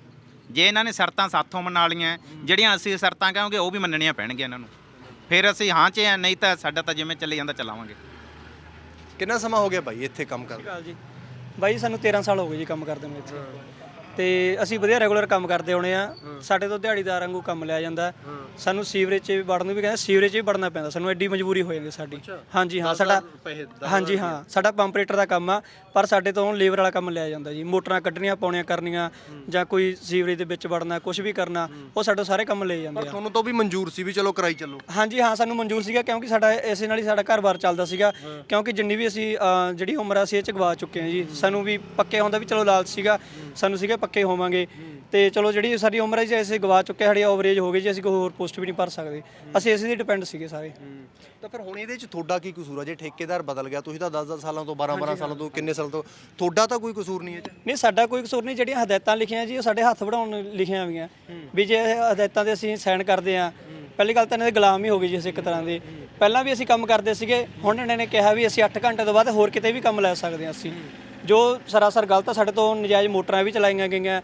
ਜੇ ਇਹਨਾਂ ਨੇ ਸ਼ਰਤਾਂ ਸਾਥੋਂ ਮਨਾ ਲੀਆਂ ਜਿਹੜੀਆਂ ਅਸੀਂ ਸ਼ਰਤਾਂ ਕਹਾਂਗੇ ਉਹ ਵੀ ਮੰਨਣੀਆਂ ਪੈਣਗੀਆਂ ਇਹਨਾਂ ਨੂੰ। ਫਿਰ ਅਸੀਂ ਹਾਂ 'ਚ ਹਾਂ ਨਹੀਂ ਤਾਂ ਸਾਡਾ ਤਾਂ ਜਿਵੇਂ ਚੱਲੀ ਜਾਂਦਾ ਚਲਾਵਾਂਗੇ। ਕਿੰਨਾ ਸਮਾਂ ਹੋ ਗਿਆ ਬਾਈ ਇੱਥੇ ਕੰਮ ਕਰਦੇ ਜੀ। ਬਾਈ ਸਾਨੂੰ 13 ਸਾਲ ਹੋ ਗਏ ਜੀ ਕੰਮ ਕਰਦੇ ਨੂੰ ਇੱਥੇ। ਤੇ ਅਸੀਂ ਵਧੀਆ ਰੈਗੂਲਰ ਕੰਮ ਕਰਦੇ ਆਉਣੇ ਆ। ਸਾਡੇ ਤੋਂ ਦਿਹਾੜੀਦਾਰ ਵਾਂਗੂ ਕੰਮ ਲਿਆ ਜਾਂਦਾ। ਸਾਨੂੰ ਸੀਵਰੇਜ 'ਚ ਵੀ ਵੜਨ ਨੂੰ ਵੀ ਕਹਿੰਦੇ ਸੀਵਰੇਜ 'ਚ ਵੀ ਵੜਨਾ ਪੈਂਦਾ। ਸਾਨੂੰ ਐਡੀ ਮਜਬੂਰੀ ਹੋ ਜਾਂਦੀ ਸਾਡੀ। ਹਾਂਜੀ ਹਾਂ ਸਾਡਾ ਹਾਂਜੀ ਹਾਂ ਸਾਡਾ ਪੰਪਰੇਟਰ ਦਾ ਕੰਮ ਆ ਪਰ ਸਾਡੇ ਤੋਂ ਲੇਬਰ ਵਾਲਾ ਕੰਮ ਲਿਆ ਜਾਂਦਾ ਜੀ। ਮੋਟਰਾਂ ਕੱਢਣੀਆਂ ਪਾਉਣੀਆਂ ਕਰਨੀਆਂ ਜਾਂ ਕੋਈ ਸੀਵਰੇਜ ਦੇ ਵਿੱਚ ਵੜਨਾ ਕੁਝ ਵੀ ਕਰਨਾ ਉਹ ਸਾਡੇ ਸਾਰੇ ਕੰਮ ਲਏ ਜਾਂਦੇ ਆ। ਤੁਹਾਨੂੰ ਤਾਂ ਵੀ ਮਨਜ਼ੂਰ ਸੀ ਵੀ ਚਲੋ ਕਰਾਈ ਚੱਲੋ। ਹਾਂਜੀ ਹਾਂ ਸਾਨੂੰ ਮਨਜ਼ੂਰ ਸੀਗਾ ਕਿਉਂਕਿ ਸਾਡਾ ਇਸੇ ਨਾਲ ਹੀ ਸਾਡਾ ਘਰ-ਬਾਰ ਚੱਲਦਾ ਸੀਗਾ। ਕਿਉਂਕਿ ਜਿੰਨੀ ਵੀ ਅਸੀਂ ਜਿਹੜੀ ਉਮਰ ਆ ਅਸੀਂ ਇਹ ਚ ਗਵਾ ਚੁੱਕੇ ਹਾਂ ਜੀ। ਸਾਨੂੰ ਵੀ ਪੱਕੇ ਹੁੰਦਾ ਵੀ ਚਲੋ ਲਾਲਚ ਸੀਗਾ। ਸਾਨੂੰ ਸੀਗਾ ਪੱਕੇ ਹੋਵਾਂਗੇ। ਤੇ ਚਲੋ ਜਿਹੜੀ ਸਾਡੀ ਉਮਰ ਹੈ ਜੀ ਅਸੀਂ ਗਵਾ ਚੁੱਕੇ ਸਾਡੀ ਓਵਰੇਜ ਹੋ ਗਈ ਜੀ ਅਸੀਂ ਕੋਈ ਹੋਰ ਪੋਸਟ ਵੀ ਨਹੀਂ ਭਰ ਸਕਦੇ। ਅਸੀਂ ਇਸੇ ਤੇ ਡਿਪੈਂਡ ਸੀਗੇ ਸਾਰੇ। ਤਾਂ ਫਿਰ ਹੁਣ ਇਹਦੇ ਚ ਤੁਹਾਡਾ ਕੀ ਕਸੂਰ ਆ? ਜੇ ਠੇਕੇਦਾਰ ਬਦਲ ਗਿਆ ਤੁਸੀਂ ਤਾਂ 10-10 ਸਾਲਾਂ ਤੋਂ 12-12 ਸਾਲਾਂ ਤੋਂ ਕਿੰਨੇ ਸਾਲ ਤੋਂ ਤੁਹਾਡਾ ਤਾਂ ਕੋਈ ਕਸੂਰ ਨਹੀਂ ਇਹ ਚ ਨਹੀਂ ਸਾਡਾ ਕੋਈ ਕਸੂਰ ਨਹੀਂ ਜਿਹੜੀਆਂ ਹਦਾਇਤਾਂ ਲਿਖੀਆਂ ਜੀ ਉਹ ਸਾਡੇ ਹੱਥ ਵੜਾਉਣ ਲਿਖੀਆਂ ਹੋਈਆਂ। ਵੀ ਜੇ ਇਹ ਹਦਾਇਤਾਂ ਤੇ ਅਸੀਂ ਸਾਈਨ ਕਰਦੇ ਆ ਪਹਿਲੀ ਗੱਲ ਤਾਂ ਇਹਨਾਂ ਦੇ ਗੁਲਾਮ ਹੀ ਹੋ ਗਏ ਜੀ ਅਸੀਂ ਇੱਕ ਤਰ੍ਹਾਂ ਦੇ। ਪਹਿਲਾਂ ਵੀ ਅਸੀਂ ਕੰਮ ਕਰਦੇ ਸੀਗੇ ਹੁਣ ਇਹਨਾਂ ਨੇ ਕਿਹਾ ਵੀ ਅਸੀਂ 8 ਘੰਟੇ ਤੋਂ ਬਾਅਦ ਹੋਰ ਕਿਤੇ ਵੀ ਕੰਮ ਲੈ ਸਕਦੇ ਹਾਂ ਅਸੀਂ। ਜੋ ਸਰਾਸਰ ਗਲਤ ਆ, ਸਾਡੇ ਤੋਂ ਨਜਾਇਜ਼ ਮੋਟਰਾਂ ਵੀ ਚਲਾਈਆਂ ਗਈਆਂ।